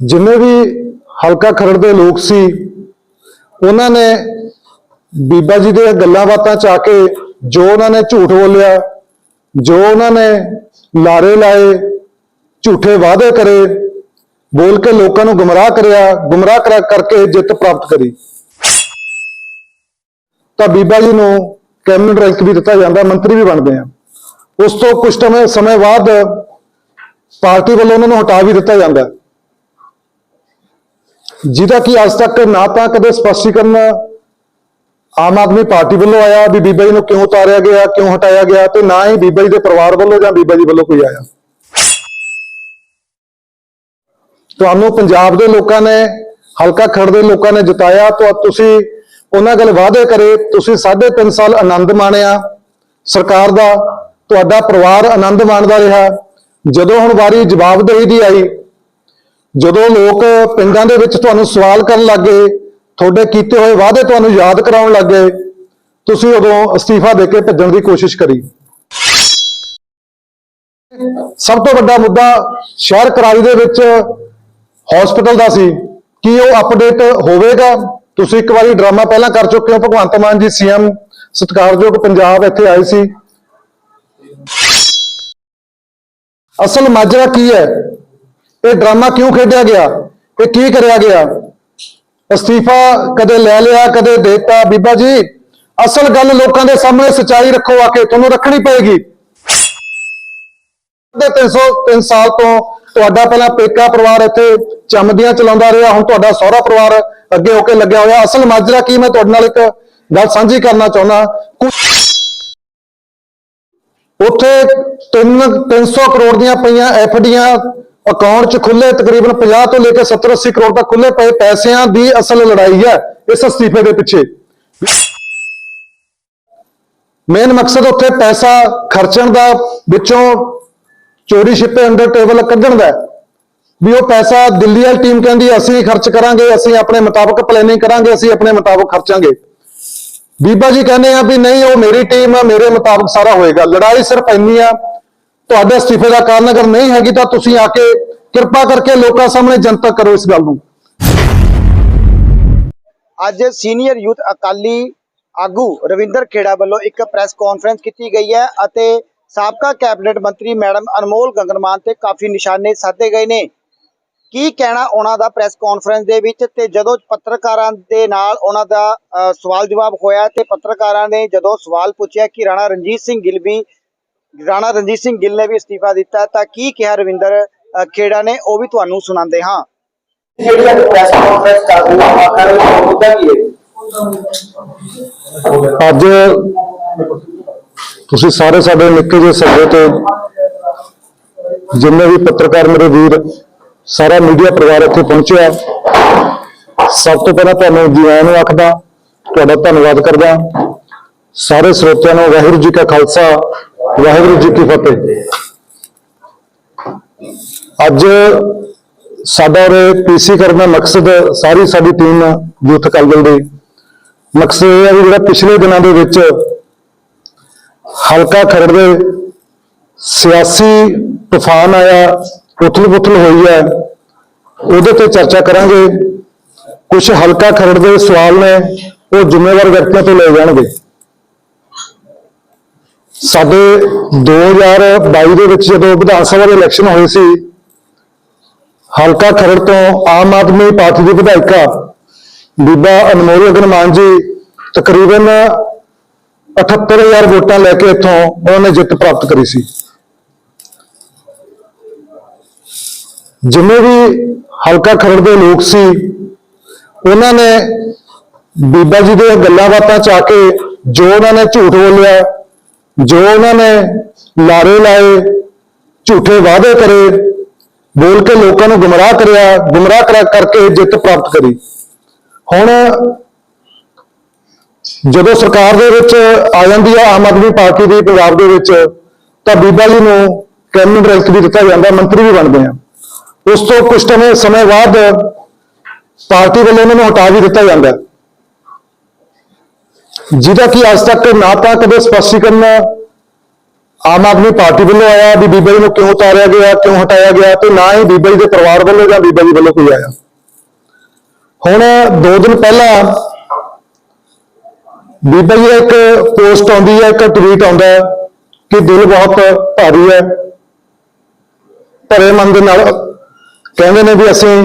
ਜਿੰਨੇ ਵੀ ਹਲਕਾ ਖਰੜ ਦੇ ਲੋਕ ਸੀ, ਉਹਨਾਂ ਨੇ ਬੀਬਾ ਜੀ ਦੇ ਗੱਲਾਂ ਬਾਤਾਂ ਚ ਆ ਕੇ ਜੋ ਉਹਨਾਂ ਨੇ ਝੂਠ ਬੋਲਿਆ, ਜੋ ਉਹਨਾਂ ਨੇ ਲਾਰੇ ਲਾਏ, ਝੂਠੇ ਵਾਅਦੇ ਕਰੇ, ਬੋਲ ਕੇ ਲੋਕਾਂ ਨੂੰ ਗੁੰਮਰਾਹ ਕਰਿਆ, ਗੁੰਮਰਾਹ ਕਰਾ ਕਰਕੇ ਜਿੱਤ ਪ੍ਰਾਪਤ ਕਰੀ। ਤਾਂ ਬੀਬਾ ਜੀ ਨੂੰ ਕੈਬਨਿਟ ਰੈਂਕ ਵੀ ਦਿੱਤਾ ਜਾਂਦਾ, ਮੰਤਰੀ ਵੀ ਬਣਦੇ ਆ। ਉਸ ਤੋਂ ਕੁਝ ਸਮੇਂ ਸਮੇਂ ਬਾਅਦ ਪਾਰਟੀ ਵੱਲੋਂ ਉਹਨਾਂ ਨੂੰ ਹਟਾ ਵੀ ਦਿੱਤਾ ਜਾਂਦਾ। ਜਿਹਦਾ ਕਿ ਅੱਜ ਤੱਕ ਨਾ ਤਾਂ ਕਦੇ ਸਪਸ਼ਟੀਕਰਨ ਆਮ ਆਦਮੀ ਪਾਰਟੀ ਵੱਲੋਂ ਆਇਆ ਵੀ ਬੀਬਾ ਜੀ ਨੂੰ ਕਿਉਂ ਉਤਾਰਿਆ ਗਿਆ, ਕਿਉਂ ਹਟਾਇਆ ਗਿਆ ਤੇ ਨਾ ਹੀ ਬੀਬਾ ਜੀ ਦੇ ਪਰਿਵਾਰ ਵੱਲੋਂ ਜਾਂ ਬੀਬਾ ਜੀ ਵੱਲੋਂ ਕੋਈ ਆਇਆ? ਤੁਹਾਨੂੰ ਪੰਜਾਬ ਦੇ ਲੋਕਾਂ ਨੇ, ਹਲਕਾ ਖੜ ਦੇ ਲੋਕਾਂ ਨੇ ਜਿਤਾਇਆ ਤਾਂ ਤੁਸੀਂ ਉਹਨਾਂ ਗੱਲ ਵਾਅਦੇ ਕਰੇ, ਤੁਸੀਂ 3.5 ਸਾਲ ਆਨੰਦ ਮਾਣਿਆ ਸਰਕਾਰ ਦਾ, ਤੁਹਾਡਾ ਪਰਿਵਾਰ ਆਨੰਦ ਮਾਣਦਾ ਰਿਹਾ। ਜਦੋਂ ਹੁਣ ਵਾਰੀ ਜਵਾਬਦੇਹੀ ਦੀ ਆਈ ਜਦੋਂ ਲੋਕ ਪਿੰਡਾਂ ਦੇ ਵਿੱਚ ਤੁਹਾਨੂੰ ਸਵਾਲ ਕਰਨ ਲੱਗੇ ਤੁਹਾਡੇ ਕੀਤੇ ਹੋਏ ਵਾਅਦੇ ਤੁਹਾਨੂੰ ਯਾਦ ਕਰਾਉਣ ਲੱਗੇ ਤੁਸੀਂ ਉਦੋਂ ਅਸਤੀਫਾ ਦੇ ਕੇ ਭੱਜਣ ਦੀ ਕੋਸ਼ਿਸ਼ ਕਰੀ। ਸਭ ਤੋਂ ਵੱਡਾ ਮੁੱਦਾ ਸ਼ਹਿਰ ਕਰਾਲੀ ਦੇ ਵਿੱਚ ਹਸਪੀਟਲ ਦਾ ਸੀ। ਕੀ ਉਹ ਅਪਡੇਟ ਹੋਵੇਗਾ? ਤੁਸੀਂ ਇੱਕ ਵਾਰੀ ਡਰਾਮਾ ਪਹਿਲਾਂ ਕਰ ਚੁੱਕੇ ਹੋ, ਭਗਵੰਤ ਮਾਨ ਜੀ, ਸੀਐਮ ਸਤਿਕਾਰਯੋਗ ਪੰਜਾਬ ਇੱਥੇ ਆਏ ਸੀ। ਅਸਲ ਮਾਜਰਾ ਕੀ ਹੈ? ਇਹ ਡਰਾਮਾ ਕਿਉਂ ਖੇਡਿਆ ਗਿਆ? ਇਹ ਕੀ ਕਰਿਆ ਗਿਆ? ਅਸਤੀਫਾ ਕਦੇ ਲੈ ਲਿਆ, ਕਦੇ ਦੇਤਾ। ਬੀਬਾ ਜੀ, ਅਸਲ ਗੱਲ ਲੋਕਾਂ ਦੇ ਸਾਹਮਣੇ ਸਚਾਈ ਰੱਖੋ, ਆ ਕੇ ਤੁਹਾਨੂੰ ਰੱਖਣੀ ਪਏਗੀ। ਦੇ 300 3 ਸਾਲ ਤੋਂ ਤੁਹਾਡਾ ਪਹਿਲਾਂ ਪੇਕਾ ਪਰਿਵਾਰ ਇੱਥੇ ਚਮਦੀਆਂ ਚਲਾਉਂਦਾ ਰਿਹਾ, ਹੁਣ ਤੁਹਾਡਾ ਸਹੁਰਾ ਪਰਿਵਾਰ ਅੱਗੇ ਹੋ ਕੇ ਲੱਗਿਆ ਹੋਇਆ। ਅਸਲ ਮਾਜਰਾ ਕੀ ਮੈਂ ਤੁਹਾਡੇ ਨਾਲ ਇੱਕ ਗੱਲ ਸਾਂਝੀ ਕਰਨਾ ਚਾਹੁੰਦਾ। ਕੁ- ਉੱਥੇ 3 300 ਕਰੋੜ ਦੀਆਂ ਪਈਆਂ ਐਫਡੀਆਂ ਅਕਾਊਂਟ 'ਚ ਖੁੱਲੇ ਤਕਰੀਬਨ 50 ਤੋਂ ਲੈ ਕੇ 70 80 ਕਰੋੜ ਤੱਕ ਖੁੱਲੇ ਪਏ ਪੈਸਿਆਂ ਦੀ ਅਸਲ ਲੜਾਈ ਹੈ ਇਸ ਅਸਤੀਫੇ ਦੇ ਪਿੱਛੇ। ਮੇਨ ਮਕਸਦ ਉੱਥੇ ਪੈਸਾ ਖਰਚਣ ਦਾ, ਵਿੱਚੋਂ ਚੋਰੀ ਛਿਪੇ ਅੰਡਰ ਟੇਬਲ ਕੱਢਣ ਦਾ ਵੀ ਉਹ ਪੈਸਾ ਦਿੱਲੀ ਵਾਲੀ ਟੀਮ ਕਹਿੰਦੀ, ਅਸੀਂ ਖਰਚ ਕਰਾਂਗੇ, ਅਸੀਂ ਆਪਣੇ ਮੁਤਾਬਕ ਪਲੈਨਿੰਗ ਕਰਾਂਗੇ, ਅਸੀਂ ਆਪਣੇ ਮੁਤਾਬਕ ਖਰਚਾਂਗੇ। ਬੀਬਾ ਜੀ ਕਹਿੰਦੇ ਆ ਵੀ ਨਹੀਂ, ਉਹ ਮੇਰੀ ਟੀਮ ਆ, ਮੇਰੇ ਮੁਤਾਬਕ ਸਾਰਾ ਹੋਏਗਾ। ਲੜਾਈ ਸਿਰਫ ਇੰਨੀ ਆ, ਤੁਹਾਡੇ ਅਸਤੀਫੇ ਦਾ ਕਾਰਨ ਅਗਰ ਨਹੀਂ ਹੈਗੀ ਤਾਂ ਤੁਸੀਂ ਆ ਕੇ ਕਿਰਪਾ ਕਰਕੇ ਲੋਕਾਂ ਸਾਹਮਣੇ ਜਨਤਕ ਕਰੋ ਇਸ ਗੱਲ ਨੂੰ। ਅੱਜ ਸੀਨੀਅਰ ਯੂਥ ਅਕਾਲੀ ਆਗੂ ਰਵਿੰਦਰ ਖੇੜਾ ਵੱਲੋਂ ਇੱਕ ਪ੍ਰੈਸ ਕਾਨਫਰੰਸ ਕੀਤੀ ਗਈ ਹੈ ਅਤੇ ਸਾਬਕਾ ਕੈਬਨਿਟ ਮੰਤਰੀ ਮੈਡਮ ਅਨਮੋਲ ਗੰਗਨਮਾਨ ਤੇ ਕਾਫੀ ਨਿਸ਼ਾਨੇ ਸਾਧੇ ਗਏ ਨੇ। ਕੀ ਕਹਿਣਾ ਉਹਨਾਂ ਦਾ ਪ੍ਰੈਸ ਕਾਨਫਰੰਸ ਦੇ ਵਿੱਚ ਤੇ ਜਦੋਂ ਪੱਤਰਕਾਰਾਂ ਦੇ ਨਾਲ ਉਹਨਾਂ ਦਾ ਅ, ਸਵਾਲ ਜਵਾਬ ਹੋਇਆ ਤੇ ਪੱਤਰਕਾਰਾਂ ਨੇ ਜਦੋਂ ਸਵਾਲ ਪੁੱਛਿਆ ਕਿ ਰਾਣਾ ਰਣਜੀਤ ਸਿੰਘ ਗਿੱਲ ਵੀ ਰਾਣਾ ਰਣਜੀਤ ਸਿੰਘ ਗਿੱਲ ਨੇ ਵੀ ਅਸਤੀਫਾ ਦਿੱਤਾ ਤਾਂ ਕੀ ਕਿਹਾ ਰਵਿੰਦਰ? ਖੇੜਾ ਨੇ ਉਹ ਵੀ ਤੁਹਾਨੂੰ ਸੁਣਾਉਂਦੇ ਹਾਂ। ਜਿਹੜੀ ਅੱਜ ਪ੍ਰੈਸ ਕਾਨਫਰੰਸ ਕਰ ਰਹੀ ਹੈ ਆਖਰ ਵਿੱਚ ਮੁੱਦਾ ਕੀ ਹੈ? ਅੱਜ ਤੁਸੀਂ ਸਾਰੇ ਸਾਡੇ ਨਿੱਕੇ ਜਿਹੇ ਸੱਦੇ ਤੇ ਜਿੰਨੇ ਵੀ ਪੱਤਰਕਾਰ ਮੇਰੇ ਵੀਰ ਸਾਰਾ ਮੀਡੀਆ ਪਰਿਵਾਰ ਇੱਥੇ ਪਹੁੰਚਿਆ ਸਭ ਤੋਂ ਪਹਿਲਾਂ ਤੁਹਾਨੂੰ ਜੀ ਆਇਆਂ ਨੂੰ ਆਖਦਾ ਤੁਹਾਡਾ ਧੰਨਵਾਦ ਕਰਦਾ। ਸਾਰੇ ਸਰੋਤਿਆਂ ਨੂੰ ਵਾਹਿਗੁਰੂ ਜੀ ਕਾ ਖਾਲਸਾ ਵਾਹਿਗੁਰੂ ਜੀ ਕੀ ਫਤਿਹ। ਅੱਜ ਸਾਡਾ ਉਹ ਪੀਸੀ ਕਰਨ ਦਾ ਮਕਸਦ ਸਾਰੀ ਸਾਡੀ ਟੀਮ ਯੂਥ ਅਕਾਲੀ ਦੇ ਮਕਸਦ ਇਹ ਹੈ ਵੀ ਜਿਹੜਾ ਪਿਛਲੇ ਦਿਨਾਂ ਦੇ ਵਿੱਚ ਹਲਕਾ ਖਰੜ ਦੇ ਸਿਆਸੀ ਤੂਫਾਨ ਆਇਆ ਉਥਲ ਪੁਥਲ ਹੋਈ ਹੈ, ਉਹਦੇ ਤੇ ਚਰਚਾ ਕਰਾਂਗੇ। ਕੁਝ ਹਲਕਾ ਖਰੜ ਦੇ ਸਵਾਲ ਨੇ, ਉਹ ਜ਼ਿੰਮੇਵਾਰ ਵਿਅਕਤੀਆਂ ਤੋਂ ਲਏ ਜਾਣਗੇ। ਸਾਡੇ 2022 ਦੇ ਵਿੱਚ ਜਦੋਂ ਵਿਧਾਨ ਸਭਾ ਦੇ ਇਲੈਕਸ਼ਨ ਹੋਏ ਸੀ ਹਲਕਾ ਖਰੜ ਤੋਂ ਆਮ ਆਦਮੀ ਪਾਰਟੀ ਦੀ ਵਿਧਾਇਕਾ ਬੀਬਾ ਅਨਮੋਲ ਅਗਨਮਾਨ ਜੀ ਤਕਰੀਬਨ 78000 ਵੋਟਾਂ ਲੈ ਕੇ ਇੱਥੋਂ ਉਹਨਾਂ ਨੇ ਜਿੱਤ ਪ੍ਰਾਪਤ ਕਰੀ ਸੀ। ਜਿੰਨੇ ਵੀ ਹਲਕਾ ਖਰੜ ਦੇ ਲੋਕ ਸੀ, ਉਹਨਾਂ ਨੇ ਬੀਬਾ ਜੀ ਦੇ ਗੱਲਾਂ ਬਾਤਾਂ ਚ ਆ ਕੇ ਜੋ ਉਹਨਾਂ ਨੇ ਝੂਠ ਬੋਲਿਆ, ਜੋ ਉਹਨਾਂ ਨੇ ਲਾਰੇ ਲਾਏ, ਝੂਠੇ ਵਾਅਦੇ ਕਰੇ ਬੋਲ ਕੇ ਲੋਕਾਂ ਨੂੰ ਗੁੰਮਰਾਹ ਕਰਿਆ, ਗੁੰਮਰਾਹ ਕਰਾ ਕਰਕੇ ਜਿੱਤ ਪ੍ਰਾਪਤ ਕਰੀ। ਹੁਣ ਜਦੋਂ ਸਰਕਾਰ ਦੇ ਵਿੱਚ ਆ ਜਾਂਦੀ ਹੈ ਆਮ ਆਦਮੀ ਪਾਰਟੀ ਦੀ, ਪੰਜਾਬ ਦੇ ਵਿੱਚ, ਤਾਂ ਬੀਬਾ ਜੀ ਨੂੰ ਕੈਬਨਿਟ ਰੈਂਕ ਵੀ ਦਿੱਤਾ ਜਾਂਦਾ, ਮੰਤਰੀ ਵੀ ਬਣਦੇ ਆ। ਉਸ ਤੋਂ ਕੁਝ ਸਮੇਂ ਸਮੇਂ ਬਾਅਦ ਪਾਰਟੀ ਵੱਲੋਂ ਉਹਨਾਂ ਨੂੰ ਹਟਾ ਵੀ ਦਿੱਤਾ ਜਾਂਦਾ। ਜਿਹਦਾ ਕਿ ਅੱਜ ਤੱਕ ਨਾ ਤਾਂ ਕਦੇ ਸਪਸ਼ਟੀਕਰਨ ਆਮ ਆਦਮੀ ਪਾਰਟੀ ਵੱਲੋਂ ਆਇਆ ਵੀ ਬੀਬਾ ਜੀ ਨੂੰ ਕਿਉਂ ਉਤਾਰਿਆ ਗਿਆ, ਕਿਉਂ ਹਟਾਇਆ ਗਿਆ ਤੇ ਨਾ ਹੀ ਬੀਬਾ ਜੀ ਦੇ ਪਰਿਵਾਰ ਵੱਲੋਂ ਜਾਂ ਬੀਬਾ ਜੀ ਵੱਲੋਂ ਕੋਈ ਆਇਆ। ਹੁਣ 2 ਦਿਨ ਪਹਿਲਾਂ ਬੀਬਾ ਜੀ ਇੱਕ ਪੋਸਟ ਆਉਂਦੀ ਹੈ, ਇੱਕ ਟਵੀਟ ਆਉਂਦਾ ਹੈ ਕਿ ਦਿਲ ਬਹੁਤ ਭਾਰੀ ਹੈ। ਭਰੇ ਮਨ ਦੇ ਨਾਲ ਕਹਿੰਦੇ ਨੇ ਵੀ ਅਸੀਂ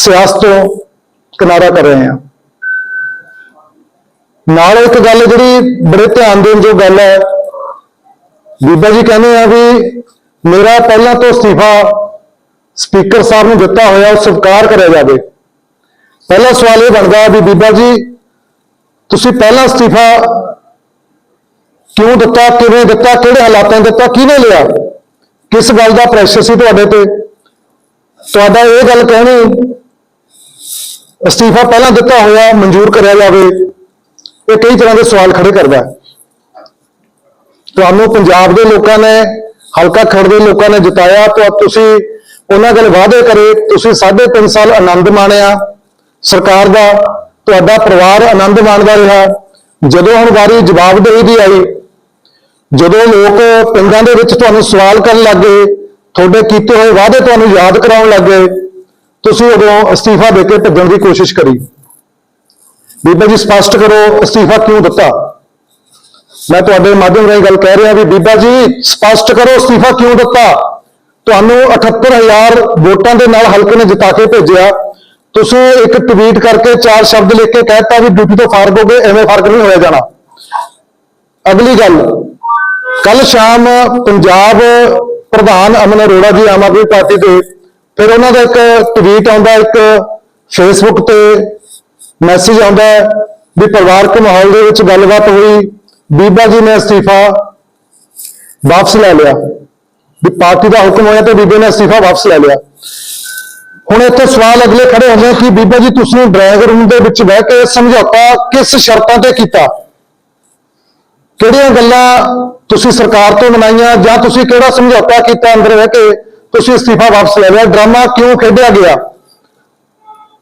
ਸਿਆਸਤ ਤੋਂ ਕਿਨਾਰਾ ਕਰ ਰਹੇ ਹਾਂ। ਨਾਲ ਇੱਕ ਗੱਲ ਜਿਹੜੀ ਬੜੇ ਧਿਆਨ ਦੇਣ ਜੋ ਗੱਲ ਹੈ ਬੀਬਾ ਜੀ ਕਹਿੰਦੇ ਆ ਵੀ ਮੇਰਾ ਪਹਿਲਾਂ ਤੋਂ ਅਸਤੀਫਾ ਸਪੀਕਰ ਸਾਹਿਬ ਨੂੰ ਦਿੱਤਾ ਹੋਇਆ, ਉਹ ਸਵੀਕਾਰ ਕਰਿਆ ਜਾਵੇ। ਪਹਿਲਾ ਸਵਾਲ ਇਹ ਬਣਦਾ ਵੀ ਬੀਬਾ ਜੀ, ਤੁਸੀਂ ਪਹਿਲਾ ਅਸਤੀਫਾ ਕਿਉਂ ਦਿੱਤਾ, ਕਿਵੇਂ ਦਿੱਤਾ, ਕਿਹੜੇ ਹਾਲਾਤਾਂ ਦਿੱਤਾ, ਕਿਹਨੇ ਲਿਆ? ਕਿਸ ਗੱਲ ਦਾ ਪ੍ਰੈਸ਼ਰ ਸੀ ਤੁਹਾਡੇ ਤੇ? ਤੁਹਾਡਾ ਇਹ ਗੱਲ ਕਹਿਣੀ, ਅਸਤੀਫਾ ਪਹਿਲਾਂ ਦਿੱਤਾ ਹੋਇਆ, ਮਨਜ਼ੂਰ ਕਰਿਆ ਜਾਵੇ। ਇਹ ਕਈ ਤਰ੍ਹਾਂ ਦੇ ਸਵਾਲ ਖੜੇ ਕਰਦਾ। ਹੈ ਤੁਹਾਨੂੰ ਪੰਜਾਬ ਦੇ ਲੋਕਾਂ ਨੇ, ਹਲਕਾ ਖੜ ਦੇ ਲੋਕਾਂ ਨੇ ਜਿਤਾਇਆ, ਤਾਂ ਤੁਸੀਂ ਉਹਨਾਂ ਗੱਲ ਵਾਅਦੇ ਕਰੇ। ਤੁਸੀਂ 3.5 ਸਾਲ ਆਨੰਦ ਮਾਣਿਆ। ਸਰਕਾਰ ਦਾ, ਤੁਹਾਡਾ ਪਰਿਵਾਰ ਆਨੰਦ ਮਾਣਦਾ ਰਿਹਾ। ਜਦੋਂ ਹੁਣ ਵਾਰੀ ਜਵਾਬਦੇਹੀ ਦੀ ਆਈ, ਜਦੋਂ ਲੋਕ ਪਿੰਡਾਂ ਦੇ ਵਿੱਚ ਤੁਹਾਨੂੰ ਸਵਾਲ ਕਰਨ ਲੱਗੇ ਤੁਹਾਡੇ ਕੀਤੇ ਹੋਏ ਵਾਅਦੇ ਤੁਹਾਨੂੰ ਯਾਦ ਕਰਾਉਣ ਲੱਗੇ ਤੁਸੀਂ ਉਦੋਂ ਅਸਤੀਫਾ ਦੇ ਕੇ ਭੱਜਣ ਦੀ ਕੋਸ਼ਿਸ਼ ਕਰੀ। ਬੀਬਾ ਜੀ, ਸਪਸ਼ਟ ਕਰੋ ਅਸਤੀਫਾ ਕਿਉਂ ਦਿੱਤਾ? ਮੈਂ ਤੁਹਾਡੇ ਮਾਧਿਅਮ ਰਾਹੀਂ ਗੱਲ ਕਹਿ ਰਿਹਾ ਵੀ ਬੀਬਾ ਜੀ, ਸਪਸ਼ਟ ਕਰੋ ਅਸਤੀਫਾ ਕਿਉਂ ਦਿੱਤਾ? ਤੁਹਾਨੂੰ 78000 ਵੋਟਾਂ ਦੇ ਨਾਲ ਹਲਕੇ ਨੇ ਜਿਤਾ ਕੇ ਭੇਜਿਆ। ਤੁਸੀਂ ਇੱਕ ਟਵੀਟ ਕਰਕੇ ਚਾਰ ਸ਼ਬਦ ਲਿਖ ਕੇ ਕਹਿਤਾ ਵੀ ਡਿਊਟੀ ਤੋਂ ਫਾਰਗ ਹੋ ਗਏ, ਐਵੇਂ ਫ਼ਰਕ ਨਹੀਂ ਹੋਇਆ ਜਾਣਾ। ਅਗਲੀ ਗੱਲ ਕੱਲ ਸ਼ਾਮ ਪੰਜਾਬ ਪ੍ਰਧਾਨ ਅਮਨ ਅਰੋੜਾ ਜੀ ਆਮ ਆਦਮੀ ਪਾਰਟੀ ਦੇ, ਫਿਰ ਉਹਨਾਂ ਦਾ ਇੱਕ ਟਵੀਟ ਆਉਂਦਾ, ਇੱਕ ਫੇਸਬੁੱਕ ਤੇ ਮੈਸੇਜ ਆਉਂਦਾ ਵੀ ਪਰਿਵਾਰਕ ਮਾਹੌਲ ਦੇ ਵਿੱਚ ਗੱਲਬਾਤ ਹੋਈ। ਬੀਬਾ ਜੀ ਨੇ ਅਸਤੀਫਾ ਵਾਪਸ ਲੈ ਲਿਆ। ਵੀ ਪਾਰਟੀ ਦਾ ਹੁਕਮ ਹੋਇਆ ਤੇ ਬੀਬੇ ਨੇ ਅਸਤੀਫਾ ਵਾਪਸ ਲੈ ਲਿਆ। ਹੁਣ ਇੱਥੇ ਸਵਾਲ ਅਗਲੇ ਖੜੇ ਹੁੰਦੇ ਆ ਕਿ ਬੀਬਾ ਜੀ, ਤੁਸੀਂ ਡਰਾਇੰਗ ਰੂਮ ਦੇ ਵਿੱਚ ਬਹਿ ਕੇ ਸਮਝੌਤਾ ਕਿਸ ਸ਼ਰਤਾਂ ਤੇ ਕੀਤਾ? ਕਿਹੜੀਆਂ ਗੱਲਾਂ ਤੁਸੀਂ ਸਰਕਾਰ ਤੋਂ ਮਨਾਈਆਂ ਜਾਂ ਤੁਸੀਂ ਕਿਹੜਾ ਸਮਝੌਤਾ ਕੀਤਾ ਅੰਦਰ ਬਹਿ ਕੇ ਤੁਸੀਂ ਅਸਤੀਫਾ ਵਾਪਸ ਲੈ ਲਿਆ? ਡਰਾਮਾ ਕਿਉਂ ਖੇਡਿਆ ਗਿਆ?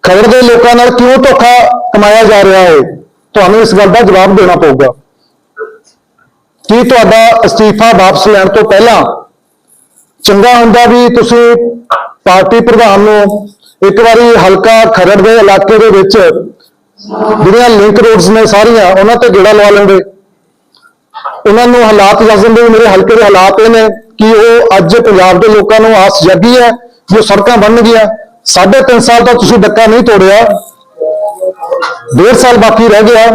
ਖਬਰ ਦੇ ਲੋਕਾਂ ਨਾਲ ਕਿਉਂ ਧੋਖਾ ਕਮਾਇਆ ਜਾ ਰਿਹਾ ਹੈ? ਤੁਹਾਨੂੰ ਇਸ ਗੱਲ ਦਾ ਜਵਾਬ ਦੇਣਾ ਪਊਗਾ। ਕੀ ਤੁਹਾਡਾ ਅਸਤੀਫਾ ਵਾਪਸ ਲੈਣ ਤੋਂ ਪਹਿਲਾਂ ਚੰਗਾ ਹੁੰਦਾ ਵੀ ਤੁਸੀਂ ਪਾਰਟੀ ਪ੍ਰਧਾਨ ਨੂੰ ਇੱਕ ਵਾਰੀ ਹਲਕਾ ਖਰੜ ਦੇ ਇਲਾਕੇ ਦੇ ਵਿੱਚ ਜਿਹੜੀਆਂ ਲਿੰਕ ਰੋਡਸ ਨੇ ਸਾਰੀਆਂ, ਉਹਨਾਂ ਤੇ ਗੇੜਾ ਲਵਾ ਲੈਂਦੇ। ਉਹਨਾਂ ਨੂੰ ਹਾਲਾਤ ਦੱਸ ਦਿੰਦੇ ਵੀ ਮੇਰੇ ਹਲਕੇ ਦੇ ਹਾਲਾਤ ਇਹ ਨੇ ਕਿ ਉਹ ਅੱਜ ਪੰਜਾਬ ਦੇ ਲੋਕਾਂ ਨੂੰ ਆਸ ਜਾਗੀ ਹੈ, ਜੋ ਸੜਕਾਂ ਬਣ ਗਈਆਂ। ਸਾਢੇ ਤਿੰਨ ਸਾਲ ਦਾ ਤੁਸੀਂ ਡੱਕਾ ਨਹੀਂ ਤੋੜਿਆ। ਡੇਢ ਸਾਲ ਬਾਕੀ ਰਹਿ ਗਿਆ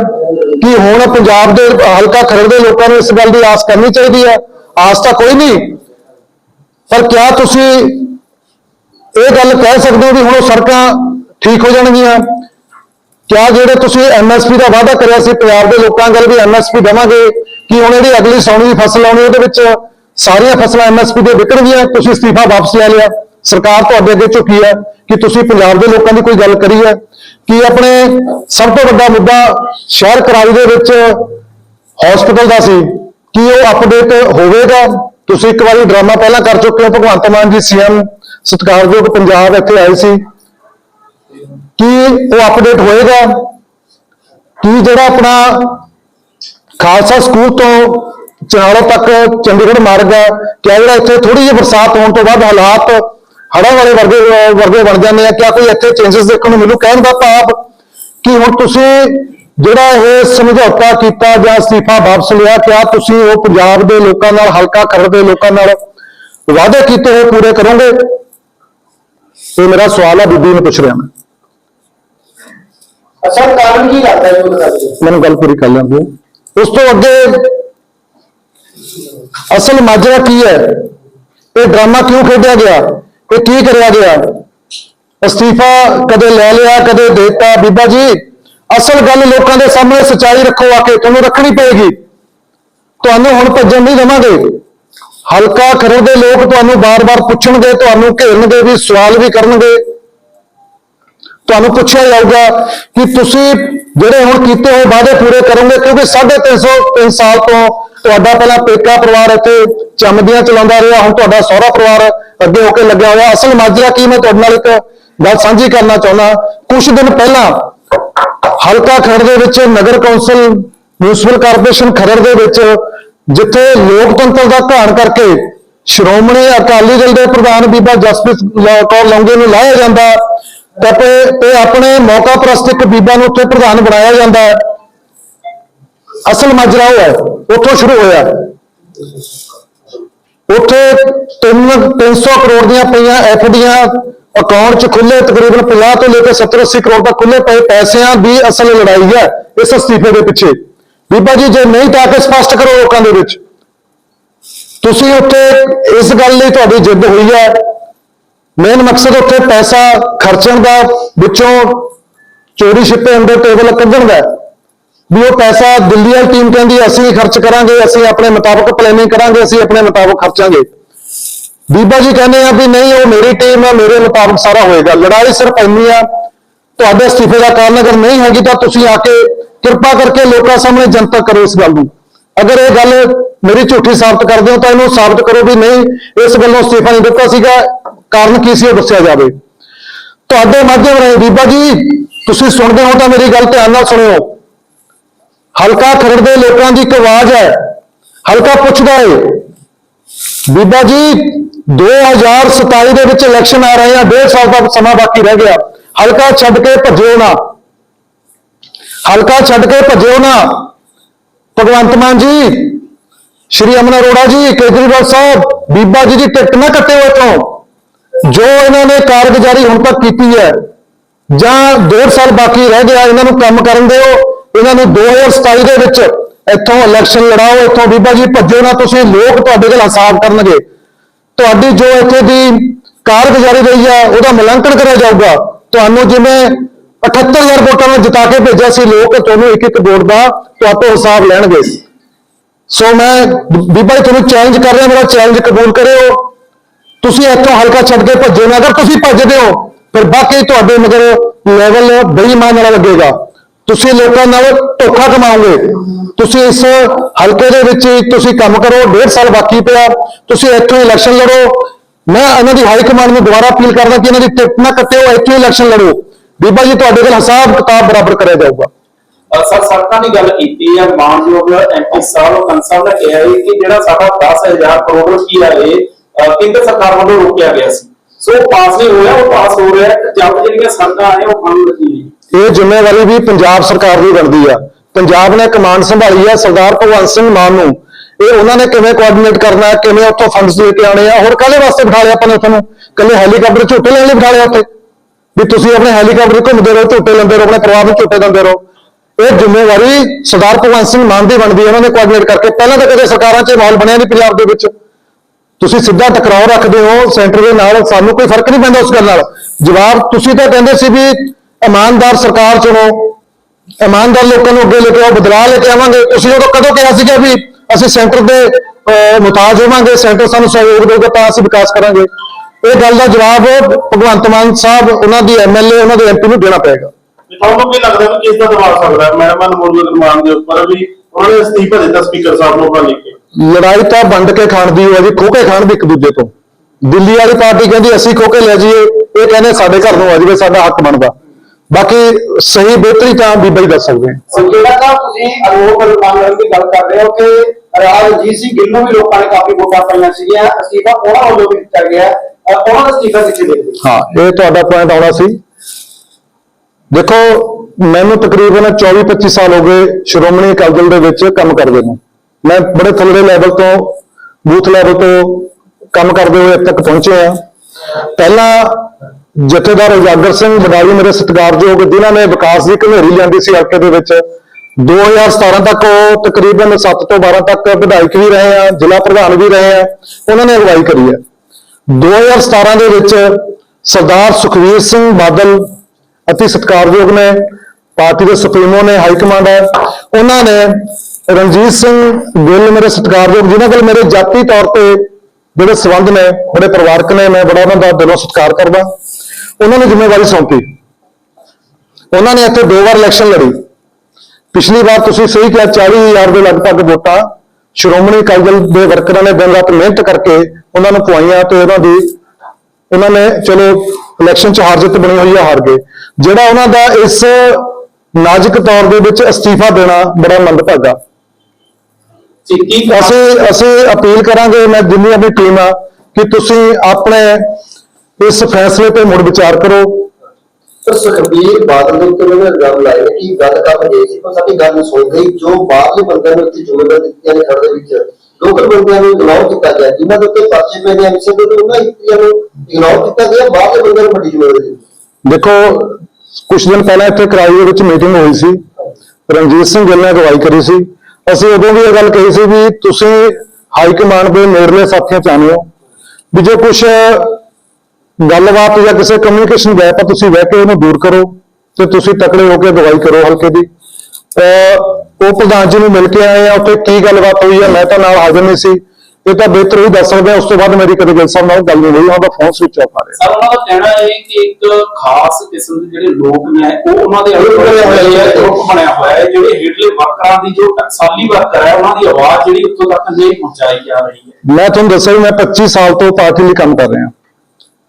ਕਿ ਹੁਣ ਪੰਜਾਬ ਦੇ ਹਲਕਾ ਖਰੜ ਦੇ ਲੋਕਾਂ ਨੂੰ ਇਸ ਗੱਲ ਦੀ ਆਸ ਕਰਨੀ ਚਾਹੀਦੀ ਹੈ। ਆਸ ਤਾਂ ਕੋਈ ਨਹੀਂ, ਪਰ ਕਿਆ ਤੁਸੀਂ ਇਹ ਗੱਲ ਕਹਿ ਸਕਦੇ ਹੋ ਵੀ ਹੁਣ ਉਹ ਸੜਕਾਂ ਠੀਕ ਹੋ ਜਾਣਗੀਆਂ? ਕਿਆ ਜਿਹੜੇ ਤੁਸੀਂ ਐਮਐਸਪੀ ਦਾ ਵਾਅਦਾ ਕਰਿਆ ਸੀ ਪੰਜਾਬ ਦੇ ਲੋਕਾਂ ਗੱਲ ਵੀ ਐਮਐਸਪੀ ਦੇਵਾਂਗੇ ਕਿ ਹੁਣ ਜਿਹੜੀ ਅਗਲੀ ਸੌਣੀ ਦੀ ਫਸਲ ਆਉਣੀ ਉਹਦੇ ਵਿੱਚ ਸਾਰੀਆਂ ਫਸਲਾਂ ਐਮਐਸਪੀ ਦੇ ਵਿਕਣਗੀਆਂ, ਤੁਸੀਂ ਅਸਤੀਫਾ ਵਾਪਸ ਲੈ ਲਿਆ। ਸਰਕਾਰ ਤੁਹਾਡੇ ਅੱਗੇ ਝੁਕੀ ਹੈ ਕਿ ਤੁਸੀਂ ਪੰਜਾਬ ਦੇ ਲੋਕਾਂ ਦੀ ਕੋਈ ਗੱਲ ਕਰੀ ਹੈ। ਕਿ ਆਪਣੇ ਸਭ ਤੋਂ ਵੱਡਾ ਮੁੱਦਾ ਸ਼ਹਿਰ ਕਰਾਈ ਦੇ ਵਿੱਚ ਹਸਪੀਟਲ ਦਾ ਸੀ, ਕੀ ਉਹ ਅਪਡੇਟ ਹੋਵੇਗਾ? ਤੁਸੀਂ ਇੱਕ ਵਾਰੀ ਡਰਾਮਾ ਪਹਿਲਾਂ ਕਰ ਚੁੱਕੇ ਹੋ, ਭਗਵੰਤ ਮਾਨ ਜੀ ਸੀਐਮ ਸਤਿਕਾਰਯੋਗ ਪੰਜਾਬ ਇੱਥੇ ਆਏ ਸੀ। ਕੀ ਉਹ ਅਪਡੇਟ ਹੋਏਗਾ? ਕੀ ਜਿਹੜਾ ਆਪਣਾ ਖਾਲਸਾ ਸਕੂਲ ਤੋਂ ਚਨਾਲਾ ਤੱਕ ਚੰਡੀਗੜ੍ਹ ਮਾਰਗ ਹੈ ਕਿਆ ਜਿਹੜਾ ਇੱਥੇ ਥੋੜੀ ਜਿਹੀ ਬਰਸਾਤ ਹੋਣ ਤੋਂ ਬਾਅਦ ਹਾਲਾਤ ਹੜ੍ਹਾਂ ਵਾਲੇ ਵਰਗੇ ਵਰਗੇ ਬਣ ਜਾਂਦੇ ਆ। ਕਿਆ ਕੋਈ ਇੱਥੇ ਚੇਂਜਸ ਦੇਖਣ ਨੂੰ ਮਿਲੂ? ਕਹਿਣ ਦਾ ਭਾਵ ਕਿ ਹੁਣ ਤੁਸੀਂ ਜਿਹੜਾ ਇਹ ਸਮਝੌਤਾ ਕੀਤਾ ਜਾਂ ਅਸਤੀਫਾ ਵਾਪਸ ਲਿਆ ਕਿਆ ਤੁਸੀਂ ਉਹ ਪੰਜਾਬ ਦੇ ਲੋਕਾਂ ਨਾਲ ਹਲਕਾ ਖਰੜ ਦੇ ਲੋਕਾਂ ਨਾਲ ਵਾਅਦੇ ਕੀਤੇ ਹੋਏ ਪੂਰੇ ਕਰੋਗੇ? ਇਹ ਮੇਰਾ ਸਵਾਲ ਹੈ ਬੀਬੀ ਨੂੰ ਪੁੱਛ ਰਿਹਾ ਮੈਂ। ਅਸਲ ਕਾਰਨ ਕੀ ਲੱਗਦਾ ਜੋ ਮੈਨੂੰ ਗੱਲ ਪੂਰੀ ਕਰ ਲੈਣ ਦਿਓ। ਉਸ ਤੋਂ ਅੱਗੇ ਅਸਲ ਮਾਜਰਾ ਕੀ ਹੈ? ਇਹ ਡਰਾਮਾ ਕਿਉਂ ਖੇਡਿਆ ਗਿਆ? ਇਹ ਕੀ ਕਰਿਆ ਗਿਆ? ਅਸਤੀਫਾ ਕਦੇ ਲੈ ਲਿਆ, ਕਦੇ ਦੇਤਾ। ਬੀਬਾ ਜੀ, ਅਸਲ ਗੱਲ ਲੋਕਾਂ ਦੇ ਸਾਹਮਣੇ ਸੱਚਾਈ ਰੱਖੋ, ਆ ਕੇ ਤੁਹਾਨੂੰ ਰੱਖਣੀ ਪਏਗੀ। ਤੁਹਾਨੂੰ ਹੁਣ ਭੱਜਣ ਨਹੀਂ ਦੇਵਾਂਗੇ। ਹਲਕਾ ਖਰੜ ਦੇ ਲੋਕ ਤੁਹਾਨੂੰ ਬਾਰ-ਬਾਰ ਪੁੱਛਣਗੇ, ਤੁਹਾਨੂੰ ਘੇਰਨਗੇ, ਵੀ ਸਵਾਲ ਵੀ ਕਰਨਗੇ। ਤੁਹਾਨੂੰ ਪੁੱਛਿਆ ਜਾਊਗਾ ਕਿ ਤੁਸੀਂ ਜਿਹੜੇ ਹੁਣ ਕੀਤੇ ਹੋਏ ਵਾਅਦੇ ਪੂਰੇ ਕਰੋਗੇ, ਕਿਉਂਕਿ 350 ਤਿੰਨ ਸਾਲ ਤੋਂ ਤੁਹਾਡਾ ਪਹਿਲਾਂ ਪੇਕਾ ਪਰਿਵਾਰ ਇੱਥੇ ਚਮਦੀਆਂ ਚਲਾਉਂਦਾ ਰਿਹਾ, ਹੁਣ ਤੁਹਾਡਾ ਸਹੁਰਾ ਪਰਿਵਾਰ ਅੱਗੇ ਹੋ ਕੇ ਲੱਗਿਆ ਹੋਇਆ। ਅਸਲ ਮਾਜਰਾ ਕੀ ਮੈਂ ਤੁਹਾਡੇ ਨਾਲ ਇੱਕ ਗੱਲ ਸਾਂਝੀ ਕਰਨਾ ਚਾਹੁੰਦਾ। ਕੁਝ ਦਿਨ ਪਹਿਲਾਂ ਹਲਕਾ ਖਰੜ ਦੇ ਵਿੱਚ ਨਗਰ ਕੌਂਸਲ ਮਿਊਨਿਸਪਲ ਕਾਰਪੋਰੇਸ਼ਨ ਖਰੜ ਦੇ ਵਿੱਚ, ਜਿੱਥੇ ਲੋਕਤੰਤਰ ਦਾ ਘਾਣ ਕਰਕੇ ਸ਼੍ਰੋਮਣੀ ਅਕਾਲੀ ਦਲ ਦੇ ਪ੍ਰਧਾਨ ਬੀਬਾ ਜਸਪ੍ਰੀਤ ਕੌਰ ਲੌਂਗੇ ਨੂੰ ਲਾਇਆ ਜਾਂਦਾ ਤੇ ਆਪਣੇ ਮੌਕਾ ਪ੍ਰਸਤ ਇੱਕ ਬੀਬਾ ਨੂੰ ਉੱਥੇ ਪ੍ਰਧਾਨ ਬਣਾਇਆ ਜਾਂਦਾ ਹੈ। ਅਸਲ ਮਾਜਰਾ ਉਹ ਹੈ, ਉੱਥੋਂ ਸ਼ੁਰੂ ਹੋਇਆ। ਉੱਥੇ 3 300 ਕਰੋੜ ਦੀਆਂ ਪਈਆਂ ਐਫਡੀਆਂ ਅਕਾਊਂਟ 'ਚ ਖੁੱਲੇ ਤਕਰੀਬਨ 50 ਤੋਂ ਲੈ ਕੇ 70 80 ਕਰੋੜ ਤੱਕ ਖੁੱਲੇ ਪਏ ਪੈਸਿਆਂ ਦੀ ਅਸਲ ਲੜਾਈ ਹੈ ਇਸ ਅਸਤੀਫੇ ਦੇ ਪਿੱਛੇ। ਬੀਬਾ ਜੀ, ਜੇ ਨਹੀਂ ਤਾਂ ਕਿ ਸਪਸ਼ਟ ਕਰੋ ਲੋਕਾਂ ਦੇ ਵਿੱਚ। ਤੁਸੀਂ ਉੱਥੇ ਇਸ ਗੱਲ ਲਈ ਤੁਹਾਡੀ ਜਿੱਦ ਹੋਈ ਹੈ ਮੇਨ ਮਕਸਦ ਉੱਥੇ ਪੈਸਾ ਖਰਚਣ ਦਾ, ਵਿੱਚੋਂ ਚੋਰੀ ਛਿਪੇ ਅੰਦਰ ਟੇਬਲ ਕੱਢਣ ਦਾ। ਵੀ ਉਹ ਪੈਸਾ ਦਿੱਲੀ ਵਾਲੀ ਟੀਮ ਕਹਿੰਦੀ, ਅਸੀਂ ਖਰਚ ਕਰਾਂਗੇ, ਅਸੀਂ ਆਪਣੇ ਮੁਤਾਬਕ ਪਲੈਨਿੰਗ ਕਰਾਂਗੇ, ਅਸੀਂ ਆਪਣੇ ਮੁਤਾਬਕ ਖਰਚਾਂਗੇ। ਬੀਬਾ ਜੀ ਕਹਿੰਦੇ ਆ ਵੀ ਨਹੀਂ, ਉਹ ਮੇਰੀ ਟੀਮ ਹੈ ਮੇਰੇ ਮੁਤਾਬਕ ਸਾਰਾ ਹੋਏਗਾ। ਲੜਾਈ ਸਿਰਫ ਇੰਨੀ ਆ, ਤੁਹਾਡੇ ਅਸਤੀਫੇ ਦਾ ਕਾਰਨ ਅਗਰ ਨਹੀਂ ਹੈਗੀ ਤਾਂ ਤੁਸੀਂ ਆ ਕੇ ਕਿਰਪਾ ਕਰਕੇ ਲੋਕਾਂ ਸਾਹਮਣੇ ਜਨਤਕ ਕਰੋ ਇਸ ਗੱਲ ਨੂੰ ਅਗਰ ਇਹ ਗੱਲ ਮੇਰੀ ਝੂਠੀ ਸਾਬਤ ਕਰਦੇ ਹੋ ਤਾਂ ਇਹਨੂੰ ਸਾਬਤ ਕਰੋ ਵੀ ਨਹੀਂ, ਇਸ ਗੱਲੋਂ ਅਸਤੀਫਾ ਨਹੀਂ ਦਿੱਤਾ ਸੀਗਾ, ਕਾਰਨ ਕੀ ਸੀ ਉਹ ਦੱਸਿਆ ਜਾਵੇ। ਤੁਹਾਡੇ ਮਾਧਿਅਮ ਰਾਹੀਂ ਬੀਬਾ ਜੀ, ਤੁਸੀਂ ਸੁਣਦੇ ਹੋ ਤਾਂ ਮੇਰੀ ਗੱਲ ਧਿਆਨ ਨਾਲ ਸੁਣਿਓ। ਹਲਕਾ ਖਰੜ ਦੇ ਲੋਕਾਂ ਦੀ ਇੱਕ ਆਵਾਜ਼ ਹੈ, ਹਲਕਾ ਪੁੱਛਦਾ ਹੈ ਬੀਬਾ ਜੀ 2027 ਦੇ ਵਿੱਚ ਇਲੈਕਸ਼ਨ ਆ ਰਹੇ ਆ, ਡੇਢ ਸਾਲ ਦਾ ਸਮਾਂ ਬਾਕੀ ਰਹਿ ਗਿਆ, ਹਲਕਾ ਛੱਡ ਕੇ ਭੱਜਿਓ ਨਾ। ਹਲਕਾ ਛੱਡ ਕੇ ਭੱਜਿਓ ਨਾ। ਭਗਵੰਤ ਮਾਨ ਜੀ ਸ਼੍ਰੀ ਅਮਨ ਅਰੋੜਾ ਜੀ, ਕੇਜਰੀਵਾਲ ਸਾਹਿਬ, ਬੀਬਾ ਜੀ ਦੀ ਟਿਕਟ ਨਾ ਕੱਟਿਓ ਇੱਥੋਂ। ਜੋ ਇਹਨਾਂ ਨੇ ਕਾਰਗੁਜ਼ਾਰੀ ਹੁਣ ਤੱਕ ਕੀਤੀ ਹੈ, ਜਾਂ 2 ਸਾਲ ਬਾਕੀ ਰਹਿ ਗਿਆ ਇਹਨਾਂ ਨੂੰ ਕੰਮ ਕਰਨ ਦਿਓ, ਇਹਨਾਂ ਨੂੰ 2027 ਦੇ ਵਿੱਚ ਇੱਥੋਂ ਇਲੈਕਸ਼ਨ ਲੜਾਓ, ਇੱਥੋਂ ਬੀਬਾ ਜੀ ਭੱਜੋ ਨਾ, ਤੁਸੀਂ ਲੋਕ ਤੁਹਾਡੇ ਕੋਲ ਹਿਸਾਬ ਕਰਨਗੇ। ਤੁਹਾਡੀ ਜੋ ਇੱਥੇ ਦੀ ਕਾਰਗੁਜ਼ਾਰੀ ਰਹੀ ਹੈ, ਉਹਦਾ ਮੁਲਾਂਕਣ ਕਰਿਆ ਜਾਊਗਾ। ਤੁਹਾਨੂੰ ਜਿਵੇਂ 78000 ਵੋਟਾਂ ਨਾਲ ਜਿਤਾ ਕੇ ਭੇਜਿਆ ਸੀ, ਲੋਕ ਤੁਹਾਨੂੰ ਇੱਕ ਇੱਕ ਵੋਟ ਦਾ ਤੁਹਾਡੇ ਹਿਸਾਬ ਲੈਣਗੇ। ਸੋ ਮੈਂ ਬੀਬਾ ਜੀ ਤੁਹਾਨੂੰ ਚੈਲੰਜ ਕਰ ਰਿਹਾ, ਮੇਰਾ ਚੈਲੰਜ ਕਬੂਲ ਕਰਿਓ। ਤੁਸੀਂ ਇੱਥੋਂ ਹਲਕਾ ਛੱਡ ਕੇ ਭੱਜੋ ਨਾ ਅਗਰ ਤੁਸੀਂ ਭੱਜਦੇ ਹੋ, ਫਿਰ ਬਾਕੀ ਤੁਹਾਡੇ ਮਗਰ ਲੈਵਲ ਬੇਈਮਾਨ ਵਾਲਾ ਲੱਗੇਗਾ। ਤੁਸੀਂ ਲੋਕਾਂ ਨਾਲ ਧੋਖਾ ਕਮਾਓਗੇ। ਤੁਸੀਂ ਇਸ ਹਲਕੇ ਦੇ ਵਿੱਚ ਤੁਸੀਂ ਕੰਮ ਕਰੋ, ਡੇਢ ਸਾਲ ਬਾਕੀ ਪਿਆ। ਤੁਸੀਂ ਇੱਥੋਂ ਇਲੈਕਸ਼ਨ ਲੜੋ। ਮੈਂ ਇਹਨਾਂ ਦੀ ਹਾਈ ਕਮਾਂਡ ਨੂੰ ਦੁਬਾਰਾ ਅਪੀਲ ਕਰਦਾ ਕਿ ਇਹਨਾਂ ਦੀ ਟਿਕਟ ਨਾ ਕੱਟਿਓ, ਇੱਥੋਂ ਇਲੈਕਸ਼ਨ ਲੜੋ। ਬੀਬਾ ਜੀ, ਤੁਹਾਡੇ ਕੋਲ ਹਿਸਾਬ ਕਿਤਾਬ ਬਰਾਬਰ ਕਰਿਆ ਜਾਊਗਾ। ਸਰ ਸੜਕਾਂ ਦੀ ਗੱਲ ਕੀਤੀ ਹੈ, ਮਾਨਯੋਗ ਐਮਪੀ ਸਾਹਿਬ ਕੰਸਲ ਨੇ ਕਿਹਾ ਹੈ ਕਿ ਜਿਹੜਾ ਸਾਡਾ 10000 ਕਰੋੜ ਰੁਪਈਆ ਹੈ ਕੇਂਦਰ ਸਰਕਾਰ ਵੱਲੋਂ ਰੋਕਿਆ ਗਿਆ ਸੀ। ਸੋ ਪਾਸ ਨਹੀਂ ਹੋਇਆ, ਉਹ ਪਾਸ ਹੋ ਰਿਹਾ ਹੈ ਜਦ ਜਿਹੜੀਆਂ ਸੜਕਾਂ ਆਏ ਉਹ ਬਣਨ ਲੱਗੀ ਇਹ ਜ਼ਿੰਮੇਵਾਰੀ ਵੀ ਪੰਜਾਬ ਸਰਕਾਰ ਦੀ ਬਣਦੀ ਆ। ਪੰਜਾਬ ਨੇ ਕਮਾਂਡ ਸੰਭਾਲੀ ਆ, ਸਰਦਾਰ ਭਗਵੰਤ ਸਿੰਘ ਮਾਨ ਨੂੰ। ਇਹ ਉਹਨਾਂ ਨੇ ਕਿਵੇਂ ਕੋਆਰਡੀਨੇਟ ਕਰਨਾ, ਕਿਵੇਂ ਉੱਥੋਂ ਫੰਡਸ ਲੈ ਕੇ ਆਣੇ ਆ, ਹੋਰ ਕਾਹਦੇ ਵਾਸਤੇ ਬਿਠਾ ਲਿਆ ਆਪਾਂ ਨੇ ਤੁਹਾਨੂੰ ਕੱਲੇ ਹੈਲੀਕਾਪਟਰ ਝੂਟੇ ਲੈਣ ਲਈ ਬਿਠਾ ਲਿਆ ਉੱਥੇ। ਵੀ ਤੁਸੀਂ ਆਪਣੇ ਹੈਲੀਕਾਪਟਰ ਘੁੰਮਦੇ ਰਹੋ, ਝੂਟੇ ਲੈਂਦੇ ਰਹੋ, ਆਪਣੇ ਪਰਿਵਾਰ ਨੂੰ ਝੂਟੇ ਦਿੰਦੇ ਰਹੋ। ਇਹ ਜ਼ਿੰਮੇਵਾਰੀ ਸਰਦਾਰ ਭਗਵੰਤ ਸਿੰਘ ਮਾਨ ਦੀ ਬਣਦੀ ਹੈ। ਉਹਨਾਂ ਨੇ ਕੋਆਰਡੀਨੇਟ ਕਰਕੇ ਪਹਿਲਾਂ ਤਾਂ ਕਦੇ ਸਰਕਾਰਾਂ 'ਚ ਇਹ ਮਾਹੌਲ ਬਣਿਆ ਨਹੀਂ ਪੰਜਾਬ ਦੇ ਵਿੱਚ। ਤੁਸੀਂ ਸਿੱਧਾ ਟਕਰਾਓ ਰੱਖਦੇ ਹੋ, ਸੈਂਟਰ ਦੇ ਨਾਲ ਸਾਨੂੰ ਕੋਈ ਫ਼ਰਕ ਨਹੀਂ ਪੈਂਦਾ ਉਸ ਗੱਲ ਨਾਲ। ਜਵਾਬ ਤੁਸੀਂ ਤਾਂ ਕਹਿੰਦੇ ਸੀ ਵੀ ਇਮਾਨਦਾਰ ਸਰਕਾਰ ਚੁਣੋ। ਇਮਾਨਦਾਰ ਲੋਕਾਂ ਨੂੰ ਅੱਗੇ ਲੈ ਕੇ ਆਓ, ਬਦਲਾਅ ਲੈ ਕੇ ਆਵਾਂਗੇ। ਤੁਸੀਂ ਉਦੋਂ ਕਦੋਂ ਕਿਹਾ ਸੀਗਾ ਵੀ ਅਸੀਂ ਸੈਂਟਰ ਦੇ ਮੁਤਾਜ ਹੋਵਾਂਗੇ, ਸੈਂਟਰ ਸਾਨੂੰ ਸਹਿਯੋਗ ਦੇਊਗਾ, ਤਾਂ ਅਸੀਂ ਵਿਕਾਸ ਕਰਾਂਗੇ। ਇਹ ਗੱਲ ਦਾ ਜਵਾਬ ਭਗਵੰਤ ਮਾਨ ਸਾਹਿਬ, ਉਹਨਾਂ ਦੀ ਐਮਐਲਏ ਉਹਨਾਂ ਦੇ ਐਮਪੀ ਨੂੰ ਦੇਣਾ ਪਏਗਾ। ਤੁਹਾਨੂੰ ਕੀ ਲੱਗਦਾ ਕਿ ਕਿਸ ਦਾ ਦਬਾਅ ਸਕਦਾ ਹੈ? ਮੈਡਮ ਅਨਮੋਲ ਗੁਰਮਾਨ ਦੇ ਉੱਪਰ ਵੀ ਉਹਨਾਂ ਨੇ ਅਸਤੀਫਾ ਦਿੱਤਾ ਸਪੀਕਰ ਸਾਹਿਬ ਨੂੰ ਬਣਾ ਕੇ। ਲੜਾਈ ਤਾਂ ਵੰਡ ਕੇ ਖਾਣ ਦੀ ਹੈ ਜੀ ਖੋਹ ਕੇ ਖਾਣ ਦੀ ਇੱਕ ਦੂਜੇ ਤੋਂ। ਦਿੱਲੀ ਵਾਲੀ ਪਾਰਟੀ ਕਹਿੰਦੀ ਅਸੀਂ ਖੋਹ ਕੇ ਲੈ ਜਾਈਏ ਇਹ ਕਹਿੰਦੇ ਸਾਡੇ ਘਰ ਨੂੰ ਆ ਜਾਵੇ ਸਾਡਾ ਹੱਕ ਬਣਦਾ। ਬਾਕੀ ਸਹੀ ਬਿਹਤਰੀ ਤਾਂ ਬੀਬਾ ਹੀ ਦੱਸ ਸਕਦੇ ਆ। ਸੋ ਜਿਹੜਾ ਤਾਂ ਤੁਸੀਂ ਅਲੋਕ ਗੁਰਮਾਨ ਦੀ ਗੱਲ ਕਰ ਰਹੇ ਹੋ ਕਿ ਰਾਜਜੀਤ ਸਿੰਘ ਗਿੱਲ ਨੂੰ ਵੀ ਲੋਕਾਂ ਨੇ ਕਾਫੀ ਵੋਟਾਂ ਪਾਈਆਂ ਸੀਗੀਆਂ ਅਸਤੀਫਾ ਉਹਨਾਂ ਵੱਲੋਂ ਵੀ ਦਿੱਤਾ ਗਿਆ ਹੈ। ਅਹ ਉਹਨਾਂ ਦਾ ਅਸਤੀਫਾ ਕਿੱਥੇ ਦੇ ਦਿੱਤਾ ਹਾਂ ਇਹ ਤੁਹਾਡਾ ਪੁਆਇੰਟ ਆਉਣਾ ਸੀ। ਦੇਖੋ, ਮੈਨੂੰ ਤਕਰੀਬਨ 24-25 ਸਾਲ ਹੋ ਗਏ ਸ਼੍ਰੋਮਣੀ ਅਕਾਲੀ ਦਲ ਦੇ ਵਿੱਚ ਕੰਮ ਕਰਦੇ ਨੂੰ। ਮੈਂ ਬੜੇ ਥੱਲੇ ਲੈਵਲ ਤੋਂ ਬੂਥ ਲੈਵਲ ਤੋਂ ਕੰਮ ਕਰਦੇ ਹੋਏ ਇੱਥੇ ਤੱਕ ਪਹੁੰਚੇ ਆ ਪਹਿਲਾਂ ਜਥੇਦਾਰ ਉਜਾਗਰ ਸਿੰਘ ਬਡਾਲੀ ਮੇਰੇ ਸਤਿਕਾਰਯੋਗ, ਜਿਨ੍ਹਾਂ ਨੇ ਵਿਕਾਸ ਦੀ ਘਨੇਰੀ ਲਿਆਂਦੀ ਸੀ ਹਲਕੇ ਦੇ ਵਿੱਚ 2017 ਤੱਕ ਉਹ ਤਕਰੀਬਨ 7 ਤੋਂ 12 ਤੱਕ ਵਿਧਾਇਕ ਵੀ ਰਹੇ ਆ, ਜ਼ਿਲ੍ਹਾ ਪ੍ਰਧਾਨ ਵੀ ਰਹੇ ਆ, ਉਹਨਾਂ ਨੇ ਅਗਵਾਈ ਕਰੀ ਹੈ। 2017 ਦੇ ਵਿੱਚ ਸਰਦਾਰ ਸੁਖਵੀਰ ਸਿੰਘ ਬਾਦਲ ਅਤੀ ਸਤਿਕਾਰਯੋਗ ਨੇ, ਪਾਰਟੀ ਦੇ ਸੁਪਰੀਮੋ ਨੇ, ਹਾਈ ਕਮਾਂਡ ਹੈ। ਉਹਨਾਂ ਨੇ ਰਣਜੀਤ ਸਿੰਘ ਗਿੱਲ ਮੇਰੇ ਸਤਿਕਾਰਯੋਗ, ਜਿਨ੍ਹਾਂ ਕੋਲ ਮੇਰੇ ਜਾਤੀ ਤੌਰ ਤੇ ਜਿਹੜੇ ਸਬੰਧ ਨੇ, ਬੜੇ ਪਰਿਵਾਰਕ ਨੇ, ਮੈਂ ਬੜਾ ਉਹਨਾਂ ਦਾ ਦਿਲੋਂ ਸਤਿਕਾਰ ਕਰਦਾ। ਉਹਨਾਂ ਨੇ ਜ਼ਿੰਮੇਵਾਰੀ ਸੌਂਪੀ ਉਹਨਾਂ ਨੇ ਇੱਥੇ ਦੋ ਵਾਰ ਇਲੈਕਸ਼ਨ ਲੜੀ। ਪਿਛਲੀ ਵਾਰ ਤੁਸੀਂ ਸਹੀ ਕਿਹਾ 40000 ਦੇ ਲਗਭਗ ਵੋਟਾਂ ਸ਼੍ਰੋਮਣੀ ਅਕਾਲੀ ਦਲ ਦੇ ਵਰਕਰਾਂ ਨੇ ਦਿਨ ਰਾਤ ਮਿਹਨਤ ਕਰਕੇ ਉਹਨਾਂ ਨੂੰ ਪਵਾਈਆਂ ਤੇ ਉਹਨਾਂ ਦੀ ਉਹਨਾਂ ਨੇ ਚਲੋ ਇਲੈਕਸ਼ਨ ਚ ਹਾਰ ਜਿੱਤ ਬਣੀ ਹੋਈ ਆ ਹਾਰ ਗਏ। ਜਿਹੜਾ ਉਹਨਾਂ ਦਾ ਇਸ ਨਾਜ਼ੁਕ ਤੌਰ ਦੇ ਵਿੱਚ ਅਸਤੀਫਾ ਦੇਣਾ ਬੜਾ ਮੰਦਭਾਗਾ। ਅਸੀਂ ਅਸੀਂ ਅਪੀਲ ਕਰਾਂਗੇ ਮੈਂ ਜਿੰਨੀ ਆਪਣੀ ਟੀਮ ਆ ਕਿ ਤੁਸੀਂ ਆਪਣੇ ਇਸ ਫੈਸਲੇ ਤੇ ਮੁੜ ਵਿਚਾਰ ਕਰੋ। ਸਰ ਸੁਖਬੀਰ ਬਾਦਲ ਦੇ ਉੱਤੇ ਉਹਨਾਂ ਇਲਜ਼ਾਮ ਨੇ ਕਿ ਗੱਲ ਕਰਨ ਗਏ ਸੀ ਪਰ ਸਾਡੀ ਗੱਲ ਸੁਣ ਗਈ ਜੋ ਬਾਹਰਲੇ ਬੰਦਿਆਂ ਨੂੰ ਇੱਥੇ ਜ਼ਿੰਮੇਵਾਰ ਦਿੱਤੀਆਂ ਨੇ ਖੜ੍ਹ ਦੇ ਵਿੱਚ। ਲੋਕਲ ਬੰਦਿਆਂ ਨੂੰ ਇਗਨੋਰ ਕੀਤਾ ਗਿਆ, ਜਿਨ੍ਹਾਂ ਦੇ ਉੱਤੇ ਪਰਚੇ ਪਏ ਨੇ, ਐਮਸੀ ਦੇ ਉਹਨਾਂ ਇਤਿਆਂ ਨੂੰ ਇਗਨੋਰ ਕੀਤਾ ਗਿਆ ਬਾਹਰਲੇ ਬੰਦਿਆਂ ਨੂੰ ਵੱਡੀ ਜ਼ਿੰਮੇਵਾਰੀ ਦਿੱਤੀ ਦੇਖੋ ਕੁਝ ਦਿਨ ਪਹਿਲਾਂ ਇੱਥੇ ਕਰਾਈ ਦੇ ਵਿੱਚ ਮੀਟਿੰਗ ਹੋਈ ਸੀ। ਰਣਜੀਤ ਸਿੰਘ ਗਿੱਲ ਨੇ ਅਗਵਾਈ ਕਰੀ ਸੀ। ਅਸੀਂ ਉਦੋਂ ਵੀ ਇਹ ਗੱਲ ਕਹੀ ਸੀ ਵੀ ਤੁਸੀਂ ਹਾਈ ਕਮਾਂਡ ਦੇ ਨੇੜਲੇ ਸਾਥੀਆਂ ਚ ਆਉਂਦੇ ਹੋ। ਵੀ ਜੇ ਕੁਝ ਗੱਲਬਾਤ ਜਾਂ ਕਿਸੇ ਕਮਿਊਨੀਕੇਸ਼ਨ ਗੈਪ ਆ, ਤੁਸੀਂ ਬਹਿ ਕੇ ਉਹਨੂੰ ਦੂਰ ਕਰੋ ਤੇ ਤੁਸੀਂ ਤਕੜੇ ਹੋ ਕੇ ਅਗਵਾਈ ਕਰੋ ਹਲਕੇ ਦੀ। ਉਹ ਪ੍ਰਧਾਨ ਜੀ ਨੂੰ ਮਿਲ ਕੇ ਆਏ ਆ ਉੱਥੇ ਕੀ ਗੱਲਬਾਤ ਹੋਈ ਆ ਮੈਂ ਤਾਂ ਨਾਲ ਹਾਜ਼ਰ ਨਹੀਂ ਸੀ। ਇਹ ਤਾਂ ਬਿਹਤਰ ਹੀ ਦੱਸ ਸਕਦੇ ਉਸ ਤੋਂ ਬਾਅਦ ਮੇਰੀ ਕਦੇ ਗਿੱਲ ਸਾਹਿਬ ਨਾਲ ਗੱਲ ਨਹੀਂ ਹੋਈ ਉਹਦਾ ਫੋਨ ਸਵਿਚ ਆਫ ਆ ਰਿਹਾ। ਸਰ ਉਹਨਾਂ ਦਾ ਕਹਿਣਾ ਹੈ ਕਿ ਇੱਕ ਖਾਸ ਕਿਸਮ ਦੇ ਜਿਹੜੇ ਲੋਕ ਨੇ ਉਹ ਉਹਨਾਂ ਦੇ ਗਰੁੱਪ ਬਣਿਆ ਹੋਇਆ ਹੈ ਜਿਹੜੇ ਹੇਠਲੇ ਵਰਕਰਾਂ ਦੀ ਜੋ ਟਕਸਾਲੀ ਵਰਕਰ ਹੈ ਉਹਨਾਂ ਦੀ ਆਵਾਜ਼ ਜਿਹੜੀ ਉੱਥੋਂ ਤੱਕ ਨਹੀਂ ਪਹੁੰਚਾਈ ਜਾ ਰਹੀ ਹੈ। ਮੈਂ ਤੁਹਾਨੂੰ ਦੱਸਿਆ ਮੈਂ 25 ਸਾਲ ਤੋਂ ਪਾਰਟੀ ਲਈ ਕੰਮ ਕਰ ਰਿਹਾ।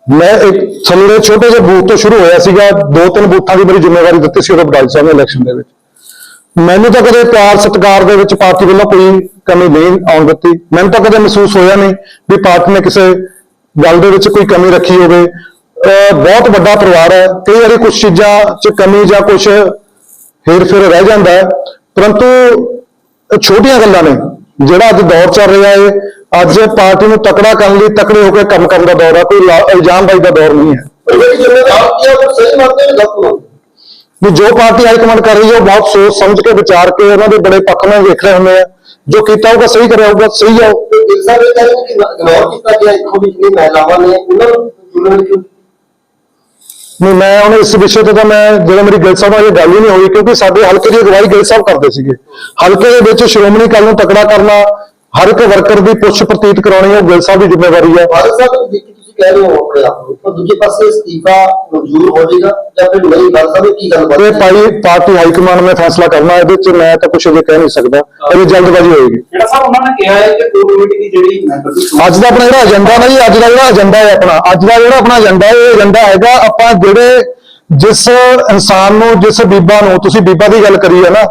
ਮੈਂ ਇੱਕ ਥੱਲੇ ਛੋਟੇ ਜਿਹੇ ਬੂਥ ਤੋਂ ਸ਼ੁਰੂ ਹੋਇਆ ਸੀਗਾ ਦੋ ਤਿੰਨ ਬੂਥਾਂ ਦੀ ਮੇਰੀ ਜ਼ਿੰਮੇਵਾਰੀ ਦਿੱਤੀ ਸੀ ਉਦੋਂ ਬਡਾਲ ਸਾਹਿਬ ਨੇ ਇਲੈਕਸ਼ਨ ਦੇ ਵਿੱਚ। ਮੈਨੂੰ ਤਾਂ ਕਦੇ ਪਿਆਰ ਸਤਿਕਾਰ ਦੇ ਵਿੱਚ ਪਾਰਟੀ ਵੱਲੋਂ ਕੋਈ ਕਮੀ ਨਹੀਂ ਆਉਣ ਦਿੱਤੀ। ਮੈਨੂੰ ਤਾਂ ਕਦੇ ਮਹਿਸੂਸ ਹੋਇਆ ਨਹੀਂ ਵੀ ਪਾਰਟੀ ਨੇ ਕਿਸੇ ਗੱਲ ਦੇ ਵਿੱਚ ਕੋਈ ਕਮੀ ਰੱਖੀ ਹੋਵੇ। ਬਹੁਤ ਵੱਡਾ ਪਰਿਵਾਰ ਹੈ। ਕਈ ਵਾਰੀ ਕੁਝ ਚੀਜ਼ਾਂ 'ਚ ਕਮੀ ਜਾਂ ਕੁਝ ਹੇਰ ਫੇਰ ਰਹਿ ਜਾਂਦਾ ਹੈ। ਪਰੰਤੂ ਛੋਟੀਆਂ ਗੱਲਾਂ ਨੇ। ਜਿਹੜਾ ਅੱਜ ਦੌਰ ਚੱਲ ਰਿਹਾ ਹੈ ਅੱਜ ਪਾਰਟੀ ਨੂੰ ਤਕੜਾ ਕਰਨ ਲਈ ਤਕੜੇ ਹੋ ਕੇ ਕੰਮ ਕਰਨ ਦਾ ਦੌਰ ਹੈ। ਕੋਈ ਲਾ- ਇਲਜ਼ਾਮਬਾਜ਼ੀ ਦਾ ਦੌਰ ਨਹੀਂ ਹੈ। ਸਹੀ ਮੰਨਦੇ ਨੇ ਵੀ ਜੋ ਪਾਰਟੀ ਹਾਈ ਕਮਾਂਡ ਕਰ ਰਹੀ ਹੈ ਉਹ ਬਹੁਤ ਸੋਚ ਸਮਝ ਕੇ ਵਿਚਾਰ ਕੇ ਉਹਨਾਂ ਦੇ ਬੜੇ ਪੱਖ ਨਾਲ ਵੇਖ ਰਹੇ ਹੁੰਦੇ ਆ। ਜੋ ਕੀਤਾ ਹੋਊਗਾ ਸਹੀ ਕਰਿਆ ਹੋਊਗਾ ਸਹੀ ਆ ਇਹ ਕਿ ਕੀਤਾ ਗਿਆ ਇੱਥੋਂ ਮਹਿਲਾਵਾਂ ਨੇ ਉਹਨਾਂ ਨੂੰ ਨਹੀਂ ਮੈਂ ਹੁਣ ਇਸ ਵਿਸ਼ੇ ਤੇ ਤਾਂ ਮੈਂ ਜਦੋਂ ਮੇਰੀ ਗਿੱਲ ਸਾਹਿਬ ਨਾਲ ਇਹ ਗੱਲ ਹੀ ਨਹੀਂ ਹੋਈ ਕਿਉਂਕਿ ਸਾਡੇ ਹਲਕੇ ਦੀ ਅਗਵਾਈ ਗਿੱਲ ਸਾਹਿਬ ਕਰਦੇ ਸੀਗੇ। ਹਲਕੇ ਦੇ ਵਿੱਚ ਸ਼੍ਰੋਮਣੀ ਕੱਲ ਨੂੰ ਤਕੜਾ ਕਰਨਾ ਹਰ ਇੱਕ ਵਰਕਰ ਦੀ ਪੁੱਛ ਪ੍ਰਤੀਤ ਕਰਾਉਣੀ ਉਹ ਗਿੱਲ ਸਾਹਿਬ ਦੀ ਜ਼ਿੰਮੇਵਾਰੀ ਹੈ ਬਾਦਲ ਸਾਹਿਬ ਜੀ ਤੁਸੀਂ ਕਹਿ ਰਹੇ ਹੋ ਆਪਣੇ ਆਪ ਨੂੰ? ਪਰ ਦੂਜੇ ਪਾਸੇ ਅਸਤੀਫਾ ਮਨਜ਼ੂਰ ਹੋ ਜਾਏਗਾ ਜਾਂ ਫਿਰ ਨਹੀਂ ਬਾਦਲ ਸਾਹਿਬ ਇਹ ਕੀ ਗੱਲ ਇਹ ਬਾਤ ਪਾਈ ਪਾਰਟੀ ਹਾਈ ਕਮਾਂਡ ਨੇ ਫੈਸਲਾ ਕਰਨਾ ਇਹਦੇ ਚ ਮੈਂ ਤਾਂ ਕੁਝ ਅਜੇ ਕਹਿ ਨਹੀਂ ਸਕਦਾ। ਇਹ ਜਲਦਬਾਜ਼ੀ ਹੋਏਗੀ। ਜਿਹੜਾ ਸਾਹਿਬ ਉਹਨਾਂ ਨੇ ਕਿਹਾ ਹੈ ਕਿ ਕੋਰ ਕਮੇਟੀ ਦੀ ਜਿਹੜੀ ਮੈਂਬਰ ਦੀ ਅੱਜ ਦਾ ਆਪਣਾ ਜਿਹੜਾ ਏਜੰਡਾ ਨਾ ਜੀ ਅੱਜ ਦਾ ਜਿਹੜਾ ਏਜੰਡਾ ਹੈ ਆਪਣਾ ਅੱਜ ਦਾ ਜਿਹੜਾ ਆਪਣਾ ਏਜੰਡਾ ਹੈ ਇਹ ਏਜੰਡਾ ਹੈਗਾ ਆਪਾਂ ਜਿਹੜੇ ਜਿਸ ਇਨਸਾਨ ਨੂੰ ਜਿਸ ਬੀਬਾ ਨੂੰ ਤੁਸੀਂ ਬੀਬਾ ਦੀ ਗੱਲ ਕਰੀ ਹੈ ਨਾ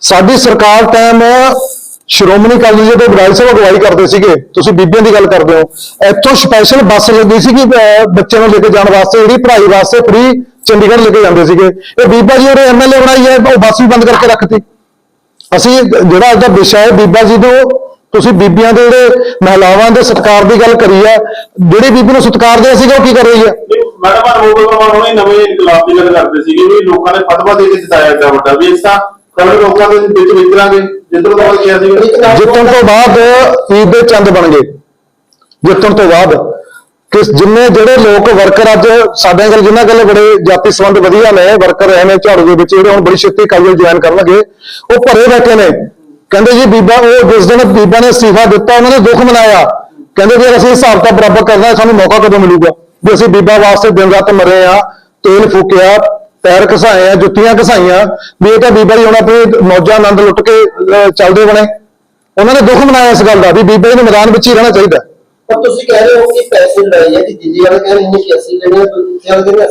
ਸਾਡੀ ਸਰਕਾਰ ਟਾਈਮ ਸ਼੍ਰੋਮਣੀ ਅਕਾਲੀ ਜੀ ਦੇ ਵਿਧਾਇਕ ਸਭਾ ਅਗਵਾਈ ਕਰਦੇ ਸੀਗੇ। ਤੁਸੀਂ ਬੀਬੀਆਂ ਦੀ ਗੱਲ ਕਰਦੇ ਹੋ। ਇੱਥੋਂ ਸਪੈਸ਼ਲ ਬੱਸ ਲੱਗੀ ਸੀਗੀ ਅਹ, ਬੱਚਿਆਂ ਨੂੰ ਲੈ ਕੇ ਜਾਣ ਵਾਸਤੇ ਜਿਹੜੀ ਪੜ੍ਹਾਈ ਵਾਸਤੇ ਫ੍ਰੀ ਚੰਡੀਗੜ੍ਹ ਲੈ ਕੇ ਜਾਂਦੇ ਸੀਗੇ। ਇਹ ਬੀਬਾ ਜੀ ਉਹਨੇ ਐਮਐਲਏ ਬਣਾਈ ਹੈ ਉਹ ਬੱਸ ਵੀ ਬੰਦ ਕਰਕੇ ਰੱਖਤੀ। ਅਸੀਂ ਜਿਹੜਾ ਅੱਜ ਦਾ ਵਿਸ਼ਾ ਹੈ ਬੀਬਾ ਜੀ ਤੋਂ ਤੁਸੀਂ ਬੀਬੀਆਂ ਦੇ ਜਿਹੜੇ ਮਹਿਲਾਵਾਂ ਦੇ ਸਤਿਕਾਰ ਦੀ ਗੱਲ ਕਰੀ ਹੈ ਜਿਹੜੀ ਬੀਬੀ ਨੂੰ ਸਤਿਕਾਰ ਦੇ ਸੀਗਾ ਉਹ ਕੀ ਕਰ ਰਹੀ ਹੈ? ਮੈਡਮ ਅਨਮੋਲ ਕੁਮਾਰ ਹੁਣੇ ਨਵੇਂ ਇਨਕਲਾਬ ਦੀ ਗੱਲ ਕਰਦੇ ਸੀਗੇ ਵੀ ਲੋਕਾਂ ਨੇ ਫਤਵਾ ਦੇ ਕੇ ਜਿਤਾਇਆ ਏਡਾ ਵੱਡਾ। ਵੀ ਇਸ ਤਾਂ ਕਮਰੇ ਲੋਕਾਂ ਦੇ ਵਿੱਚ ਵਿਚਰਾਂਗੇ ਜਿੱਦੋਂ ਤੋਂ ਕਿਹਾ ਸੀ ਜਿੱਤਣ ਤੋਂ ਬਾਅਦ ਈਦ ਦੇ ਚੰਦ ਬਣ ਗਏ। ਜਿੱਤਣ ਤੋਂ ਬਾਅਦ। ਕਿ ਜਿੰਨੇ ਜਿਹੜੇ ਲੋਕ ਵਰਕਰ ਅੱਜ ਸਾਡੇ ਕੋਲ ਜਿਨ੍ਹਾਂ ਕੋਲ ਬੜੇ ਜਾਤੀ ਸੰਬੰਧ ਵਧੀਆ ਨੇ ਵਰਕਰ ਰਹੇ ਨੇ ਝਾੜੂ ਦੇ ਵਿੱਚ ਜਿਹੜੇ ਹੁਣ ਬੜੀ ਛੇਤੀ ਕਾਲਜ ਜੁਆਇਨ ਕਰਨਗੇ ਉਹ ਭਰੇ ਬੈਠੇ ਨੇ। ਕਹਿੰਦੇ ਜੀ ਬੀਬਾ ਉਹ ਜਿਸ ਦਿਨ ਬੀਬਾ ਨੇ ਅਸਤੀਫਾ ਦਿੱਤਾ ਉਹਨਾਂ ਨੇ ਦੁੱਖ ਮਨਾਇਆ। ਕਹਿੰਦੇ ਜੇ ਅਸੀਂ ਹਿਸਾਬ ਤਾਂ ਬਰਾਬਰ ਕਰਨਾ ਸਾਨੂੰ ਮੌਕਾ ਕਦੋਂ ਮਿਲੂਗਾ? ਵੀ ਅਸੀਂ ਬੀਬਾ ਵਾਸਤੇ ਦਿਨ ਰਾਤ ਮਰੇ ਆ ਤੇਲ ਫੂਕਿਆ ਪੈਰ ਘਸਾਏ ਆ ਜੁੱਤੀਆਂ ਘਸਾਈਆਂ ਵੀ ਇਹ ਤਾਂ ਬੀਬਾ ਜੀ ਹੁਣ ਆਪਣੀ ਮੌਜਾਂ ਆਨੰਦ ਲੁੱਟ ਕੇ ਚੱਲਦੇ ਬਣੇ। ਉਹਨਾਂ ਨੇ ਦੁੱਖ ਮਨਾਇਆ ਇਸ ਗੱਲ ਦਾ ਵੀ ਬੀਬਾ ਜੀ ਨੂੰ ਮੈਦਾਨ ਵਿੱਚ ਹੀ ਰਹਿਣਾ ਚਾਹੀਦਾ। ਪਰ ਤੁਸੀਂ ਕਹਿ ਰਹੇ ਹੋ ਕਿ ਪੈਸੇ ਲੜਾਈ ਹੈ ਕਿ ਦਿੱਲੀ ਵਾਲੇ ਕਹਿ ਰਹੇ ਨੇ ਕਿ ਅਸੀਂ ਲੈਣੇ ਆ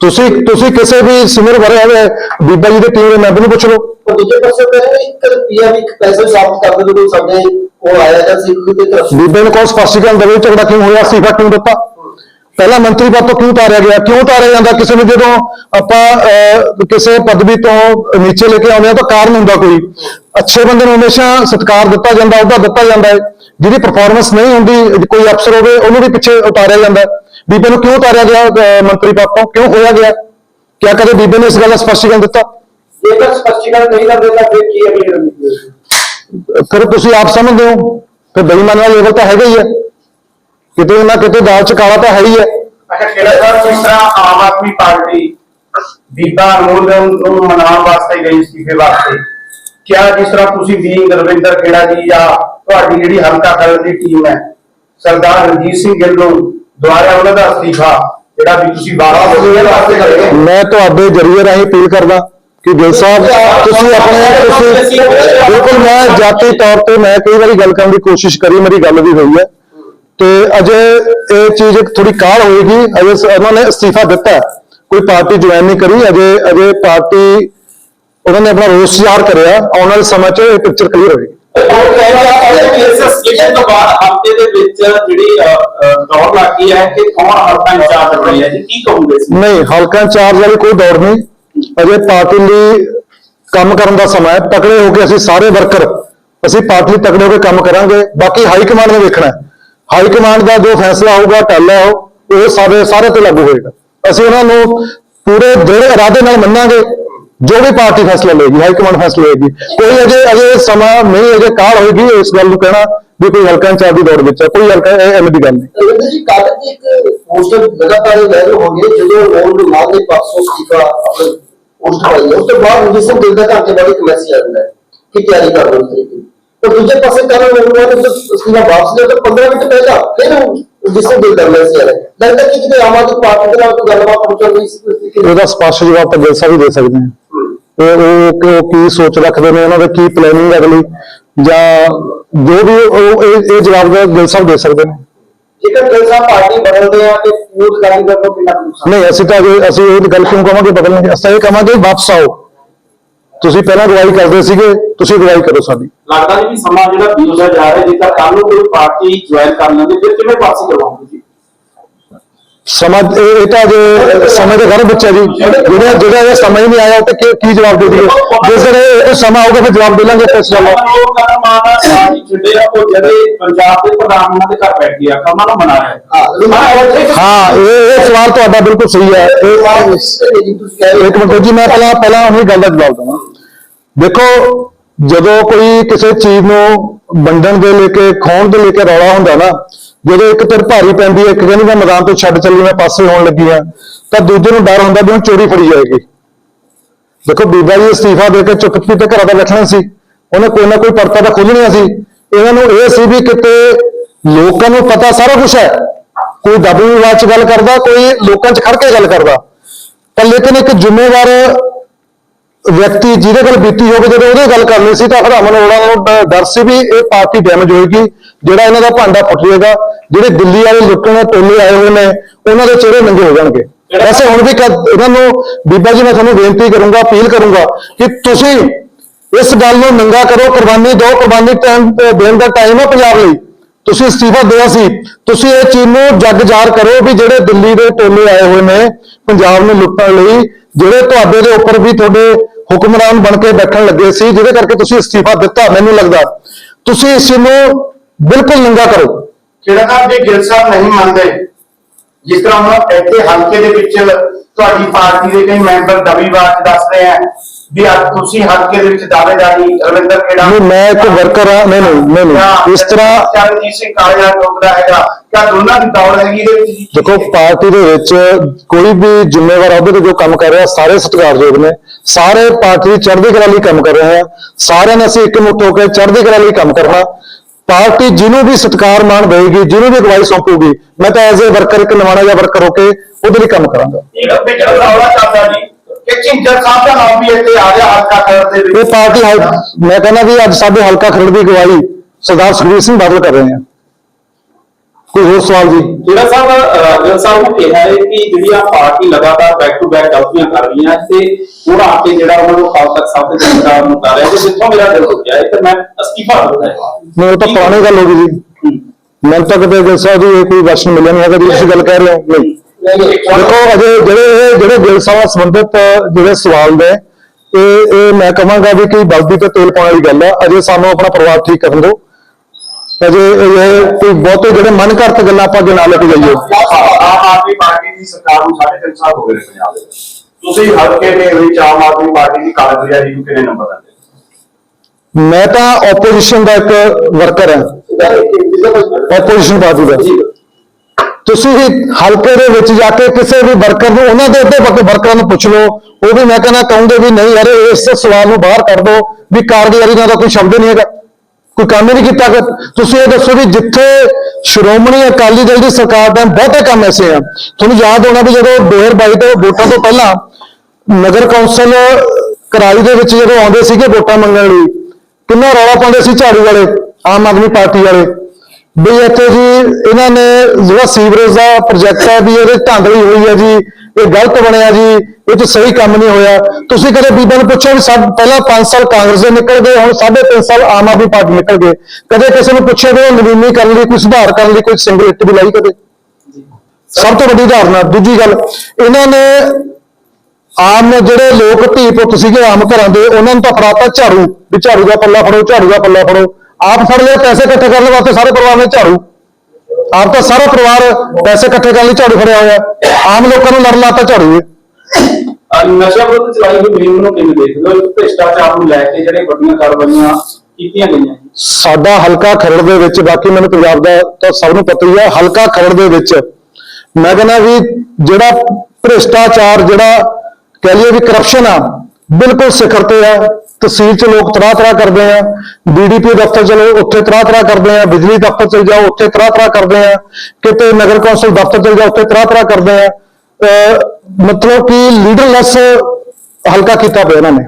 ਤੁਸੀਂ ਕਿਸੇ ਵੀ ਸਿਮਰ ਵਰੇ ਹੋਵੇ ਬੀਬਾ ਜੀ ਦੇ ਟੀਮ ਦੇ ਮੈਂਬਰ ਨੂੰ ਪੁੱਛ ਲਓ ਦੂਜੇ ਪਾਸੇ ਕਹਿੰਦੇ ਨੇ ਇੱਕ ਰੁਪਿਆ ਵੀ ਇੱਕ ਪੈਸੇ ਕਰ ਸਾਡੇ ਕੋਲ ਆਇਆ ਜਾਂ ਸਿੱਖ ਦੀ ਤਰਫ ਬੀਬੇ ਨੂੰ ਕੋਈ ਸਪਸ਼ਟੀਕਰਨ ਦੇਵੇ ਝਗੜਾ ਕਿਉਂ ਹੋਇਆ? ਅਸਤੀਫਾ ਕਿਉਂ ਦਿੱਤਾ? ਪਹਿਲਾਂ ਮੰਤਰੀ ਪਦ ਤੋਂ ਕਿਉਂ ਉਤਾਰਿਆ ਗਿਆ? ਕਿਉਂ ਉਤਾਰਿਆ ਜਾਂਦਾ ਕਿਸੇ ਨੂੰ? ਜਦੋਂ ਆਪਾਂ ਕਿਸੇ ਪਦਵੀ ਤੋਂ ਨੀਚੇ ਲੈ ਕੇ ਆਉਂਦੇ ਆ ਤਾਂ ਕਾਰਨ ਹੁੰਦਾ ਕੋਈ। ਅੱਛੇ ਬੰਦੇ ਨੂੰ ਹਮੇਸ਼ਾ ਸਤਿਕਾਰ ਦਿੱਤਾ ਜਾਂਦਾ ਉਹਦਾ ਦਿੱਤਾ ਜਾਂਦਾ ਹੈ। ਜਿਹਦੀ ਪਰਫਾਰਮੈਂਸ ਨਹੀਂ ਹੁੰਦੀ ਕੋਈ ਅਫਸਰ ਹੋਵੇ ਉਹਨੂੰ ਵੀ ਪਿੱਛੇ ਉਤਾਰਿਆ ਜਾਂਦਾ। ਬੀਬੇ ਨੂੰ ਕਿਉਂ ਉਤਾਰਿਆ ਗਿਆ ਮੰਤਰੀ ਪਦ ਤੋਂ? ਕਿਉਂ ਹੋਇਆ ਗਿਆ? ਕਿਆ ਕਦੇ ਬੀਬੇ ਨੇ ਇਸ ਗੱਲ ਦਾ ਸਪਸ਼ਟੀਕਰਨ ਦਿੱਤਾ? ਜੇਕਰ ਸਪਸ਼ਟੀਕਰਨ ਨਹੀਂ ਕਰਦੇ ਤਾਂ ਫਿਰ ਕੀ ਅਗਲੀ ਰਣਨੀਤੀ ਫਿਰ ਤੁਸੀਂ ਆਪ ਸਮਝਦੇ ਹੋ। ਫਿਰ ਬੇਈਮਾਨੀ ਵਾਲਾ ਲੈਵਲ ਤਾਂ ਹੈਗਾ ਹੀ ਹੈ। ਕਿਤੇ ਨਾ ਕਿਤੇ ਦਾਲ ਚ ਕਾਲਾ ਤਾਂ ਹੈ ਹੀ ਹੈ। ਅੱਛਾ ਕਿਹੜਾ ਸਾਹਿਬ ਜਿਸ ਤਰ੍ਹਾਂ ਆਮ ਆਦਮੀ ਪਾਰਟੀ ਬੀਬਾ ਅਨਮੋਲ ਨੂੰ ਮਨਾਉਣ ਵਾਸਤੇ ਗਈ ਅਸਤੀਫੇ ਵਾਸਤੇ? ਕਿਆ ਜਿਸ ਤਰ੍ਹਾਂ ਤੁਸੀਂ ਵੀ ਰਵਿੰਦਰ ਖੇੜਾ ਜੀ ਜਾਂ ਤੁਹਾਡੀ ਜਿਹੜੀ ਹਲਕਾ ਖਲ ਦੀ ਟੀਮ ਹੈ ਸਰਦਾਰ ਰਣਜੀਤ ਸਿੰਘ ਗਿੱਲ ਨੂੰ ਦੁਆਰਾ ਉਹਨਾਂ ਦਾ ਅਸਤੀਫਾ ਜਿਹੜਾ ਵੀ ਤੁਸੀਂ ਵਾਪਸ ਉਹਦੇ ਵਾਸਤੇ ਕਰਗੇ ਮੈਂ ਤੁਹਾਡੇ ਜਰੀਏ ਰਾਹੀਂ ਅਪੀਲ ਕਰਦਾ ਕਿ ਗਿਲ ਸਾਹਿਬ ਤੁਸੀਂ ਆਪਣੇ ਤੁਸੀਂ ਬਿਲਕੁਲ ਮੈਂ ਜਾਤੀ ਤੌਰ ਤੇ ਮੈਂ ਕਈ ਵਾਰੀ ਗੱਲ ਕਰਨ ਦੀ ਕੋਸ਼ਿਸ਼ ਕਰੀ ਮੇਰੀ ਗੱਲ ਵੀ ਹੋਈ ਹੈ। ਤੇ ਅਜੇ ਇਹ ਚੀਜ਼ ਇੱਕ ਥੋੜੀ ਕਾਲ ਹੋਏਗੀ ਅਜੇ ਉਹਨਾਂ ਨੇ ਅਸਤੀਫਾ ਦਿੱਤਾ। ਕੋਈ ਪਾਰਟੀ ਜੁਆਇਨ ਨਹੀਂ ਕਰੀ ਅਜੇ ਅਜੇ ਪਾਰਟੀ ਉਹਨਾਂ ਨੇ ਆਪਣਾ ਰੋਸ ਜ਼ਾਹਰ ਕਰਿਆ ਆਉਣ ਵਾਲੇ ਸਮਾਂ 'ਚ ਇਹ ਪਿਕਚਰ ਕਲੀਅਰ ਹੋਏਗੀ ਉਹ ਕਹਿ ਰਿਹਾ ਹੈ ਕਿ ਇਸ ਸਟੇਸ਼ਨ ਤੋਂ ਬਾਅਦ ਹਫ਼ਤੇ ਦੇ ਵਿੱਚ ਜਿਹੜੀ ਦੌੜ ਲੱਗੀ ਹੈ ਕਿ ਕੌਣ ਹਲਕਾ ਇੰਚਾਰਜ ਬਣੀ ਹੈ ਜੀ ਕੀ ਕਹੋਗੇ? ਨਹੀਂ ਹਲਕਾ ਇੰਚਾਰਜ ਵਾਲੀ ਕੋਈ ਦੌੜ ਨਹੀਂ ਅਜੇ ਪਾਰਟੀ ਲਈ ਕੰਮ ਕਰਨ ਦਾ ਸਮਾਂ ਹੈ ਤਕੜੇ ਹੋ ਕੇ ਅਸੀਂ ਸਾਰੇ ਵਰਕਰ ਅਸੀਂ ਪਾਰਟੀ ਤਕੜੇ ਹੋ ਕੇ ਕੰਮ ਕਰਾਂਗੇ ਬਾਕੀ ਹਾਈ ਕਮਾਂਡ ਨੇ ਵੇਖਣਾ ਹੈ। ਹਾਈ ਕਮਾਂਡ ਦਾ ਜੋ ਫੈਸਲਾ ਹੋਊਗਾ ਟੱਲ ਹੈ ਉਹ ਉਹ ਸਾਰੇ ਸਾਰੇ ਤੇ ਲਾਗੂ ਹੋਏਗਾ। ਅਸੀਂ ਉਹਨਾਂ ਨੂੰ ਪੂਰੇ ਦ੍ਰਿੜ ਇਰਾਦੇ ਨਾਲ ਮੰਨਾਂਗੇ, ਜੋ ਵੀ ਪਾਰਟੀ ਫੈਸਲਾ ਲਏਗੀ, ਹਾਈ ਕਮਾਂਡ ਫੈਸਲਾ ਲਏਗੀ। ਕੋਈ ਅਜੇ ਅਜੇ ਸਮਾਂ ਨਹੀਂ, ਅਜੇ ਕਾਲ ਹੋਏਗੀ, ਇਸ ਗੱਲ ਨੂੰ ਕਹਿਣਾ ਵੀ ਕੋਈ ਹਲਕਾ ਇੰਚਾਰਜ ਦੀ ਦੌੜ ਵਿੱਚ ਹੈ, ਕੋਈ ਹਲਕਾ ਐਵੇਂ ਦੀ ਗੱਲ ਨਹੀਂ। ਰਵਿੰਦਰ ਜੀ ਕੱਲ ਇੱਕ ਪੋਸਟਰ ਲਗਾਤਾਰ ਵਾਇਰਲ ਹੋ ਗਈ ਜਦੋਂ ਰੋਲ ਮਾਲ ਦੇ ਪਾਸੋਂ ਸੀਗਾ ਆਪਣੇ ਪੋਸਟ ਉਸ ਤੋਂ ਬਾਅਦ ਜਿਸ ਦਿਲ ਦਾ ਘੰਟੇ ਬਾਅਦ ਇੱਕ ਮੈਸੇਜ ਆ ਹੈ, ਕਿ ਤਿਆਰੀ ਕਰ ਲਓ ਤਰੀਕੇ ਕੱਲ ਤਾਂ 15 ਮਿੰਟ ਪਹਿਲਾਂ ਫਿਰ ਜਿਸ ਨੂੰ ਦਿਲ ਦਾ ਮੈਸੇਜ ਆ ਰਿਹਾ ਹੈ। ਲੱਗਦਾ ਕਿ ਕਿਤੇ ਆਮ ਆਦਮੀ ਪਾਰਟੀ ਦੇ ਨਾਲ ਕੋਈ ਗੱਲਬਾਤ ਹੋ ਚੱਲ ਰਹੀ ਸੀ ਉਸ ਤਰੀਕੇ ਦੀ। ਉਹਦਾ ਸਪਸ਼ਟ ਜਵਾਬ ਤਾਂ ਜਲਸਾ ਵੀ ਦੇ ਸਕਦੇ ਹਾਂ। ਉਹ ਉਹ ਕਿ ਸੋਚ ਰੱਖਦੇ ਨੇ ਉਹਨਾਂ ਦਾ ਕੀ ਪਲੈਨਿੰਗ ਅਗਲੀ? ਜਾਂ ਜੋ ਵੀ ਉਹ ਇਹ ਇਹ ਜਵਾਬ ਦਾ ਜਲਸਾ ਦੇ ਸਕਦੇ ਨੇ। ਜੇਕਰ ਜਲਸਾ ਪਾਰਟੀ ਬਦਲਦੇ ਆ ਤੇ ਯੂਥ ਗਾਲੀ ਦਾ ਤੋਂ ਕਿੰਨਾ ਕੁ ਨੁਕਸਾਨ? ਨਹੀਂ ਅਸੀਂ ਤਾਂ ਅਸੀਂ ਇਹ ਗੱਲ ਕਿਉਂ ਕਵਾਂਗੇ ਬਦਲਣਗੇ ਅਸੀਂ ਇਹ ਕਵਾਂਗੇ ਵਾਪਸ ਆਓ। ਤੁਸੀਂ ਪਹਿਲਾਂ ਅਗਵਾਈ ਕਰਦੇ ਸੀਗੇ, ਤੁਸੀਂ ਅਗਵਾਈ ਕਰੋ ਸਾਡੀ। ਲੱਗਦਾ ਨਹੀਂ ਵੀ ਸਮਾਂ ਜਿਹੜਾ ਬੀਤਦਾ ਜਾ ਰਿਹਾ, ਜੇਕਰ ਕੱਲ ਨੂੰ ਕੋਈ ਪਾਰਟੀ ਜੁਆਇਨ ਕਰ ਲੈਂਦੇ, ਫਿਰ ਕਿਵੇਂ ਵਾਪਸ ਕਰਵਾਉਂਗੇ? ਸਮਝ ਇਹ ਤਾਂ ਜੇ ਸਮੇਂ ਦੇ ਘਰ ਬੱਚਾ ਜੀ, ਜਿਹੜਾ ਜਿਹੜਾ ਇਹ ਸਮਝ ਨਹੀਂ ਆਇਆ ਤੇ ਕੀ- ਕੀ ਜਵਾਬ ਦੇ ਦਈਏ? ਜਿਸ ਦਿਨ ਇਹ ਸਮਾਂ ਆਊਗਾ, ਫਿਰ ਜਵਾਬ ਦੇ ਲਾਂਗੇ ਇਸ ਗੱਲ। ਹਾਂ, ਇਹ ਇਹ ਸਵਾਲ ਤੁਹਾਡਾ ਬਿਲਕੁਲ ਸਹੀ ਹੈ। ਇੱਕ ਮਿੰਟ ਜੀ, ਮੈਂ ਪਹਿਲਾਂ ਪਹਿਲਾਂ ਉਹੀ ਗੱਲ ਦਾ ਜਵਾਬ ਦਵਾਂ। ਦੇਖੋ, ਜਦੋਂ ਕੋਈ ਕਿਸੇ ਚੀਜ਼ ਨੂੰ ਵੰਡਣ ਦੇ ਲੈ ਕੇ ਖੋਣ ਦੇ ਲੈ ਕੇ ਰੌਲਾ ਹੁੰਦਾ ਨਾ, ਜਦੋਂ ਇੱਕ ਧਿਰ ਭਾਰੀ ਪੈਂਦੀ ਹੈ, ਇੱਕ ਕਹਿੰਦੀ ਮੈਂ ਮੈਦਾਨ ਤੋਂ ਛੱਡ ਚੱਲੀ ਮੈਂ ਪਾਸੇ ਹੋਣ ਲੱਗੀ ਆ, ਤਾਂ ਦੂਜੇ ਨੂੰ ਡਰ ਹੁੰਦਾ ਵੀ ਹੁਣ ਚੋਰੀ ਫੜੀ ਜਾਏਗੀ। ਦੇਖੋ, ਬੀਬਾ ਜੀ ਅਸਤੀਫਾ ਦੇ ਕੇ ਚੁੱਪ ਚੁੱਪ ਤੇ ਘਰਾਂ ਦਾ ਬੈਠਣਾ ਸੀ। ਉਹਨੇ ਕੋਈ ਨਾ ਕੋਈ ਪਰਤਾ ਤਾਂ ਖੋਲ੍ਹਣੀਆਂ ਸੀ। ਇਹਨਾਂ ਨੂੰ ਇਹ ਸੀ ਵੀ ਕਿਤੇ ਲੋਕਾਂ ਨੂੰ ਪਤਾ ਸਾਰਾ ਕੁਝ ਹੈ। ਕੋਈ ਦਬੀ ਵਿਵਾਦ ਚ ਗੱਲ ਕਰਦਾ, ਕੋਈ ਲੋਕਾਂ ਚ ਖੜ ਕੇ ਗੱਲ ਕਰਦਾ। ਪਰ ਲੇਕਿਨ ਇੱਕ ਜ਼ਿੰਮੇਵਾਰ ਵਿਅਕਤੀ ਜਿਹਦੇ ਕੋਲ ਬੀਤੀ ਹੋਵੇ ਜਦੋਂ ਉਹਦੇ ਗੱਲ ਕਰਨੀ ਸੀ ਤਾਂ ਫਿਰ ਅਮਨ ਅਰੋੜਾ ਨੂੰ ਡਰ ਸੀ ਵੀ ਇਹ ਪਾਰਟੀ ਡੈਮੇਜ ਹੋਏਗੀ। ਜਿਹੜਾ ਇਹਨਾਂ ਦਾ ਭਾਂਡਾ ਫੁੱਟ ਜਾਏਗਾ ਜਿਹੜੇ ਦਿੱਲੀ ਵਾਲੇ ਲੁੱਟਣ ਟੋਲੇ ਆਏ ਹੋਏ ਨੇ, ਉਹਨਾਂ ਦੇ ਚਿਹਰੇ ਨੰਗੇ ਹੋ ਜਾਣਗੇ। ਵੈਸੇ ਹੁਣ ਵੀ ਇਹਨਾਂ ਨੂੰ, ਬੀਬਾ ਜੀ, ਮੈਂ ਤੁਹਾਨੂੰ ਬੇਨਤੀ ਕਰੂੰਗਾ, ਅਪੀਲ ਕਰੂੰਗਾ ਕਿ ਤੁਸੀਂ ਇਸ ਗੱਲ ਨੂੰ ਨੰਗਾ ਕਰੋ, ਕੁਰਬਾਨੀ ਦਿਓ। ਕੁਰਬਾਨੀ ਟਾਈਮ ਦੇਣ ਦਾ ਟਾਈਮ ਹੈ ਪੰਜਾਬ ਲਈ। ਤੁਸੀਂ ਅਸਤੀਫਾ ਦਿਆ ਸੀ। ਤੁਸੀਂ ਇਹ ਚੀਜ਼ ਨੂੰ ਜੱਗ ਜ਼ਾਹਰ ਕਰੋ ਵੀ ਜਿਹੜੇ ਦਿੱਲੀ ਦੇ ਟੋਲੇ ਆਏ ਹੋਏ ਨੇ, ਪੰਜਾਬ ਨੂੰ ਲੁੱਟਣ ਲਈ, ਜਿਹੜੇ ਤੁਹਾਡੇ ਦੇ ਉੱਪਰ ਵੀ ਤੁਹਾਡੇ ਹੁਕਮਰਾਨ ਬਣ ਕੇ ਬੈਠਣ ਲੱਗੇ ਸੀ, ਜਿਹਦੇ ਕਰਕੇ ਤੁਸੀਂ ਅਸਤੀਫਾ ਦਿੱਤਾ, ਮੈਨੂੰ ਲੱਗਦਾ। ਤੁਸੀਂ ਇਸ ਨੂੰ ਬਿਲਕੁਲ ਨੰਗਾ ਕਰੋ। ਜਿਹੜਾ ਸਾਹਿਬ ਜੇ ਗਿੱਲ ਸਾਹਿਬ ਨਹੀਂ ਮੰਨਦੇ, ਜਿਸ ਤਰ੍ਹਾਂ ਹੁਣ ਇੱਥੇ ਹਲਕੇ ਦੇ ਵਿੱਚ ਤੁਹਾਡੀ ਪਾਰਟੀ ਦੇ ਕਈ ਮੈਂਬਰ ਦਬੀਵਾਦ ਦੱਸ ਰਹੇ ਆ ਵੀ ਅੱਜ ਤੁਸੀਂ ਹਲਕੇ ਦੇ ਵਿੱਚ ਦਾਅਵੇਦਾਰੀ ਰਵਿੰਦਰ ਖੇੜਾ। ਨਹੀਂ, ਮੈਂ ਇੱਕ worker ਹਾਂ। ਨਹੀਂ, ਨਹੀਂ, ਨਹੀਂ, ਨਹੀਂ। ਇਸ ਤਰ੍ਹਾਂ- ਚਰਨਜੀਤ ਸਿੰਘ ਕਾਲਿਆ ਟੋਕਦਾ ਹੈਗਾ। ਕਿਆ ਦੋਨਾਂ ਦੀ ਦੌੜ ਹੈਗੀ ਇਹਦੇ ਵਿੱਚ? ਦੇਖੋ ਪਾਰਟੀ ਦੇ ਵਿੱਚ ਕੋਈ ਵੀ ਜ਼ਿੰਮੇਵਾਰ ਅਹੁਦੇ ਤੇ ਜੋ ਕੰਮ ਕਰ ਰਿਹਾ ਸਾਰੇ ਸਤਿਕਾਰਯੋਗ ਨੇ। ਸਾਰੇ ਪਾਰਟੀ ਚੜ੍ਹਦੀ ਕਲਾ ਲਈ ਕੰਮ ਕਰ ਰਹੇ ਆ। ਸਾਰਿਆਂ ਨੇ ਅਸੀਂ ਇੱਕ ਮੁੱਠ ਹੋ ਕੇ ਚੜ੍ਹਦੀ ਕਲਾ ਲਈ ਕੰਮ ਕਰਨਾ। ਪਾਰਟੀ ਜਿਹਨੂੰ ਵੀ ਸਤਿਕਾਰ ਮਾਣ ਦੇਵੇਗੀ ਜਿਹਨੂੰ ਵੀ ਅਗਵਾਈ ਸੌਂਪੂਗੀ ਮੈਂ ਤਾਂ ਐਜ਼ ਏ ਵਰਕਰ ਇੱਕ ਨਵਾਣਾ ਜਿਹਾ ਵਰਕਰ ਹੋ ਕੇ ਉਹਦੇ ਲਈ ਕੰਮ ਕਰਾਂਗਾ। ਇੱਕ ਵਿੱਚ ਰੌਲਾ ਚੱਲਦਾ ਜੀ। ਕਿ ਝਿੰਜਰ ਸਾਹਿਬ ਦਾ ਨਾਮ ਵੀ ਇੱਥੇ ਆ ਰਿਹਾ ਹਲਕਾ ਖਰੜ ਦੇ ਇਹ ਵਿੱਚ ਪਾਰਟੀ ਹਾਈ- ਮੈਂ ਕਹਿੰਦਾ ਵੀ ਅੱਜ ਸਾਡੇ ਹਲਕਾ ਖਰੜ ਦੀ ਅਗਵਾਈ ਸਰਦਾਰ ਸੁਖਬੀਰ ਸਿੰਘ ਬਾਦਲ ਕਰ ਰਹੇ ਆ। ਕੋਈ ਹੋਰ ਸਵਾਲ ਜੀ? ਜਿਹੜਾ ਸਾਹਿਬ ਰਾਜਨ ਸਾਹਿਬ ਨੇ ਕਿਹਾ ਹੈ ਕਿ ਜਿਹੜੀਆਂ ਪਾਰਟੀ ਲਗਾਤਾਰ ਬੈਕ ਟੂ ਬੈਕ ਗਲਤੀਆਂ ਕਰ ਰਹੀਆਂ ਤੇ ਹੁਣ ਆ ਕੇ ਜਿਹੜਾ ਉਹਨਾਂ ਨੂੰ ਖਾਲ ਤੱਕ ਸਾਹਿਬ ਦੇ ਜ਼ਿੰਮੇਦਾਰ ਨੂੰ ਰਿਹਾ ਕਿ ਜਿੱਥੋਂ ਮੇਰਾ ਦਿਲ ਗਿਆ ਹੈ ਤੇ ਮੈਂ ਅਸਤੀਫਾ ਦਿੰਦਾ ਹੈ ਨਹੀਂ ਉਹ ਤਾਂ ਪੁਰਾਣੀ ਗੱਲ ਹੋ ਗਈ ਜੀ। ਮੈਨੂੰ ਤਾਂ ਕਦੇ ਗਿਲ ਸਾਹਿਬ ਦੀ ਇਹ ਕੋਈ ਵਰਸ਼ਨ ਮਿਲਿਆ ਨਹੀਂ ਹੈਗਾ ਜੀ ਤੁਸੀਂ ਗੱਲ ਕਹਿ ਰਹੇ ਹੋ। ਨਹੀਂ। ਦੇਖੋ ਅਜੇ ਜਿਹੜੇ ਜਿਹੜੇ ਸਾਹਿਬ ਨਾਲ ਸੰਬੰਧਿਤ ਜਿਹੜੇ ਸਵਾਲ ਨੇ ਇਹ ਇਹ ਮੈਂ ਕਹਾਂਗਾ ਵੀ ਕਿ ਬਲਦੀ ਤੇ ਤੇਲ ਪਾਉਣ ਵਾਲੀ ਗੱਲ ਆ। ਅਜੇ ਸਾਨੂੰ ਆਪਣਾ ਪਰਿਵਾਰ ਠੀਕ ਕਰਨ ਦਿਓ। ਅਜੇ ਇਹ ਕੋਈ ਬਹੁਤੇ ਜਿਹੜੇ ਮਨ ਘੜਤ ਗੱਲਾਂ ਆਪਾਂ ਅੱਗੇ ਨਾ ਲੈ ਕੇ ਜਾਈਏ। ਆਮ ਆਦਮੀ ਪਾਰਟੀ ਦੀ ਸਰਕਾਰ ਨੂੰ 3.5 ਸਾਲ ਹੋ ਗਏ ਨੇ ਪੰਜਾਬ ਦੇ ਵਿੱਚ। ਤੁਸੀਂ ਹਲਕੇ ਦੇ ਵਿੱਚ ਆਮ ਆਦਮੀ ਪਾਰਟੀ ਦੀ ਕਾਰਗੁਜ਼ਾਰੀ ਨੂੰ ਕਿੰਨੇ ਨੰਬਰ ਦਿੰਦੇ ਮੈਂ ਤਾਂ ਆਪੋਜੀਸ਼ਨ ਦਾ ਇੱਕ ਵਰਕਰ ਹਾਂ। ਆਪੋਜੀਸ਼ਨ ਪਾਰਟੀ ਦਾ। ਤੁਸੀਂ ਵੀ ਹਲਕੇ ਦੇ ਵਿੱਚ ਜਾ ਕੇ ਕਿਸੇ ਵੀ ਵਰਕਰ ਨੂੰ, ਉਹਨਾਂ ਦੇ ਅੱਧੇ ਵਰਕਰਾਂ ਨੂੰ ਪੁੱਛ ਲਓ। ਉਹ ਵੀ ਮੈਂ ਕਹਿੰਦਾ, ਕਹੂੰਗੇ ਵੀ ਨਹੀਂ, ਯਾਰ, ਇਸ ਸਵਾਲ ਨੂੰ ਬਾਹਰ ਕੱਢ ਦਿਓ ਵੀ ਕਾਰਗੁਜ਼ਾਰੀ ਦਾ ਤਾਂ ਕੋਈ ਸ਼ਬਦ ਨਹੀਂ ਹੈਗਾ। ਕੋਈ ਕੰਮ ਨਹੀਂ ਕੀਤਾ ਤੁਸੀਂ ਇਹ ਦੱਸੋ ਵੀ ਜਿੱਥੇ ਸ਼੍ਰੋਮਣੀ ਅਕਾਲੀ ਦਲ ਦੀ ਸਰਕਾਰ ਦਾ ਬਹੁਤੇ ਕੰਮ ਐਸੇ ਆ। ਤੁਹਾਨੂੰ ਯਾਦ ਹੋਣਾ ਵੀ ਜਦੋਂ 2022 ਤੋਂ ਵੋਟਾਂ ਤੋਂ ਪਹਿਲਾਂ ਨਗਰ ਕੌਂਸਲ ਕਰਾਲੀ ਦੇ ਵਿੱਚ ਜਦੋਂ ਆਉਂਦੇ ਸੀਗੇ ਵੋਟਾਂ ਮੰਗਣ ਲਈ, ਕਿੰਨਾ ਰੌਲਾ ਪਾਉਂਦੇ ਸੀ ਝਾੜੂ ਵਾਲੇ, ਆਮ ਆਦਮੀ ਪਾਰਟੀ ਵਾਲੇ। ਵੀ ਇੱਥੇ ਜੀ ਇਹਨਾਂ ਨੇ ਜਿਹੜਾ ਸੀਵਰੇਜ ਦਾ ਪ੍ਰੋਜੈਕਟ ਹੈ ਵੀ ਇਹਦੇ ਧਾਂਦਲੀ ਹੋਈ ਹੈ ਜੀ, ਇਹ ਗਲਤ ਬਣਿਆ ਜੀ, ਇਹ ਚ ਸਹੀ ਕੰਮ ਨਹੀਂ ਹੋਇਆ। ਤੁਸੀਂ ਕਦੇ ਬੀਬਾ ਨੂੰ ਪੁੱਛਿਆ ਵੀ ਸਾ ਪਹਿਲਾਂ 5 ਸਾਲ ਕਾਂਗਰਸ ਦੇ ਨਿਕਲ ਗਏ, ਹੁਣ 3.5 ਸਾਲ ਆਮ ਆਦਮੀ ਪਾਰਟੀ ਨਿਕਲ ਗਏ। ਕਦੇ ਕਿਸੇ ਨੂੰ ਪੁੱਛਿਆ ਵੀ ਨਵੀਨੀ ਕਰਨ ਲਈ ਕੋਈ ਸੁਧਾਰ ਕਰਨ ਲਈ ਕੋਈ ਸਿੰਗਲ ਇੱਟ ਵੀ ਲਾਈ ਕਦੇ? ਸਭ ਤੋਂ ਵੱਡੀ ਧਾਰਨਾ। ਦੂਜੀ ਗੱਲ, ਇਹਨਾਂ ਨੇ ਆਮ ਜਿਹੜੇ ਲੋਕ ਧੀ ਪੁੱਤ ਸੀਗੇ ਆਮ ਘਰਾਂ ਦੇ, ਉਹਨਾਂ ਨੂੰ ਤਾਂ ਫੜਾਤਾ ਝਾੜੂ, ਵੀ ਝਾੜੂ ਦਾ ਪੱਲਾ ਫੜੋ, ਝਾੜੂ ਦਾ ਪੱਲਾ ਫੜੋ। ਆਪ ਫੜ ਲਿਆ ਪੈਸੇ ਇਕੱਠੇ ਕਰਨ ਵਾਸਤੇ ਸਾਰੇ ਪਰਿਵਾਰ ਨੇ ਝਾੜੂ। ਆਪ ਤਾਂ ਸਾਰਾ ਪਰਿਵਾਰ ਪੈਸੇ ਇਕੱਠੇ ਕਰਨ ਲਈ ਝਾੜੂ ਫੜਿਆ ਹੋਇਆ ਆਮ ਲੋਕਾਂ ਨੂੰ ਲੜਨ ਲਾਤਾ ਝਾੜੂ ਹੈ ਅਹ ਨਸ਼ਾ ਵਿਰੁੱਧ ਚਲਾਈ ਗਈ ਮੁਹਿੰਮ ਨੂੰ ਕਿਵੇਂ ਦੇਖਦੇ ਹੋ? ਇੱਕ ਭ੍ਰਿਸ਼ਟਾਚਾਰ ਨੂੰ ਲੈ ਕੇ ਜਿਹੜੇ ਵੱਡੀਆਂ ਕਾਰਵਾਈਆਂ ਕੀਤੀਆਂ ਗਈਆਂ ਜੀ ਸਾਡਾ ਹਲਕਾ ਖਰੜ ਦੇ ਵਿੱਚ ਬਾਕੀ ਮੈਨੂੰ ਪੰਜਾਬ ਦਾ ਤਾਂ ਸਭ ਨੂੰ ਪਤਾ ਹੀ ਹੈ ਹਲਕਾ ਖਰੜ ਦੇ ਵਿੱਚ ਮੈਂ ਕਹਿੰਦਾ ਵੀ ਜਿਹੜਾ ਭ੍ਰਿਸ਼ਟਾਚਾਰ ਜਿਹੜਾ ਕਹਿ ਲਈਏ ਵੀ ਕਰਪਸ਼ਨ ਆ ਬਿਲਕੁਲ ਸਿਖਰ ਤੇ ਆ, ਤਹਿਸੀਲ ਚ ਲੋਕ ਤਰ੍ਹਾਂ ਤਰ੍ਹਾਂ ਕਰਦੇ ਆ ਬੀਡੀਪੀ ਦਫ਼ਤਰ ਚਲੋ ਉੱਥੇ ਤਰ੍ਹਾਂ ਤਰ੍ਹਾਂ ਕਰਦੇ ਆ, ਬਿਜਲੀ ਦਫ਼ਤਰ ਚਲ ਜਾਓ, ਉੱਥੇ ਤਰ੍ਹਾਂ ਤਰ੍ਹਾਂ ਕਰਦੇ ਆ, ਕਿਤੇ ਨਗਰ ਕੌਂਸਲ ਦਫ਼ਤਰ ਚਲ ਜਾਓ, ਉੱਥੇ ਤਰ੍ਹਾਂ ਤਰ੍ਹਾਂ ਕਰਦੇ ਆ। ਅਹ ਮਤਲਬ ਕਿ ਲੀਡਰਲੈਸ ਹਲਕਾ ਕੀਤਾ ਪਿਆ ਇਹਨਾਂ ਨੇ।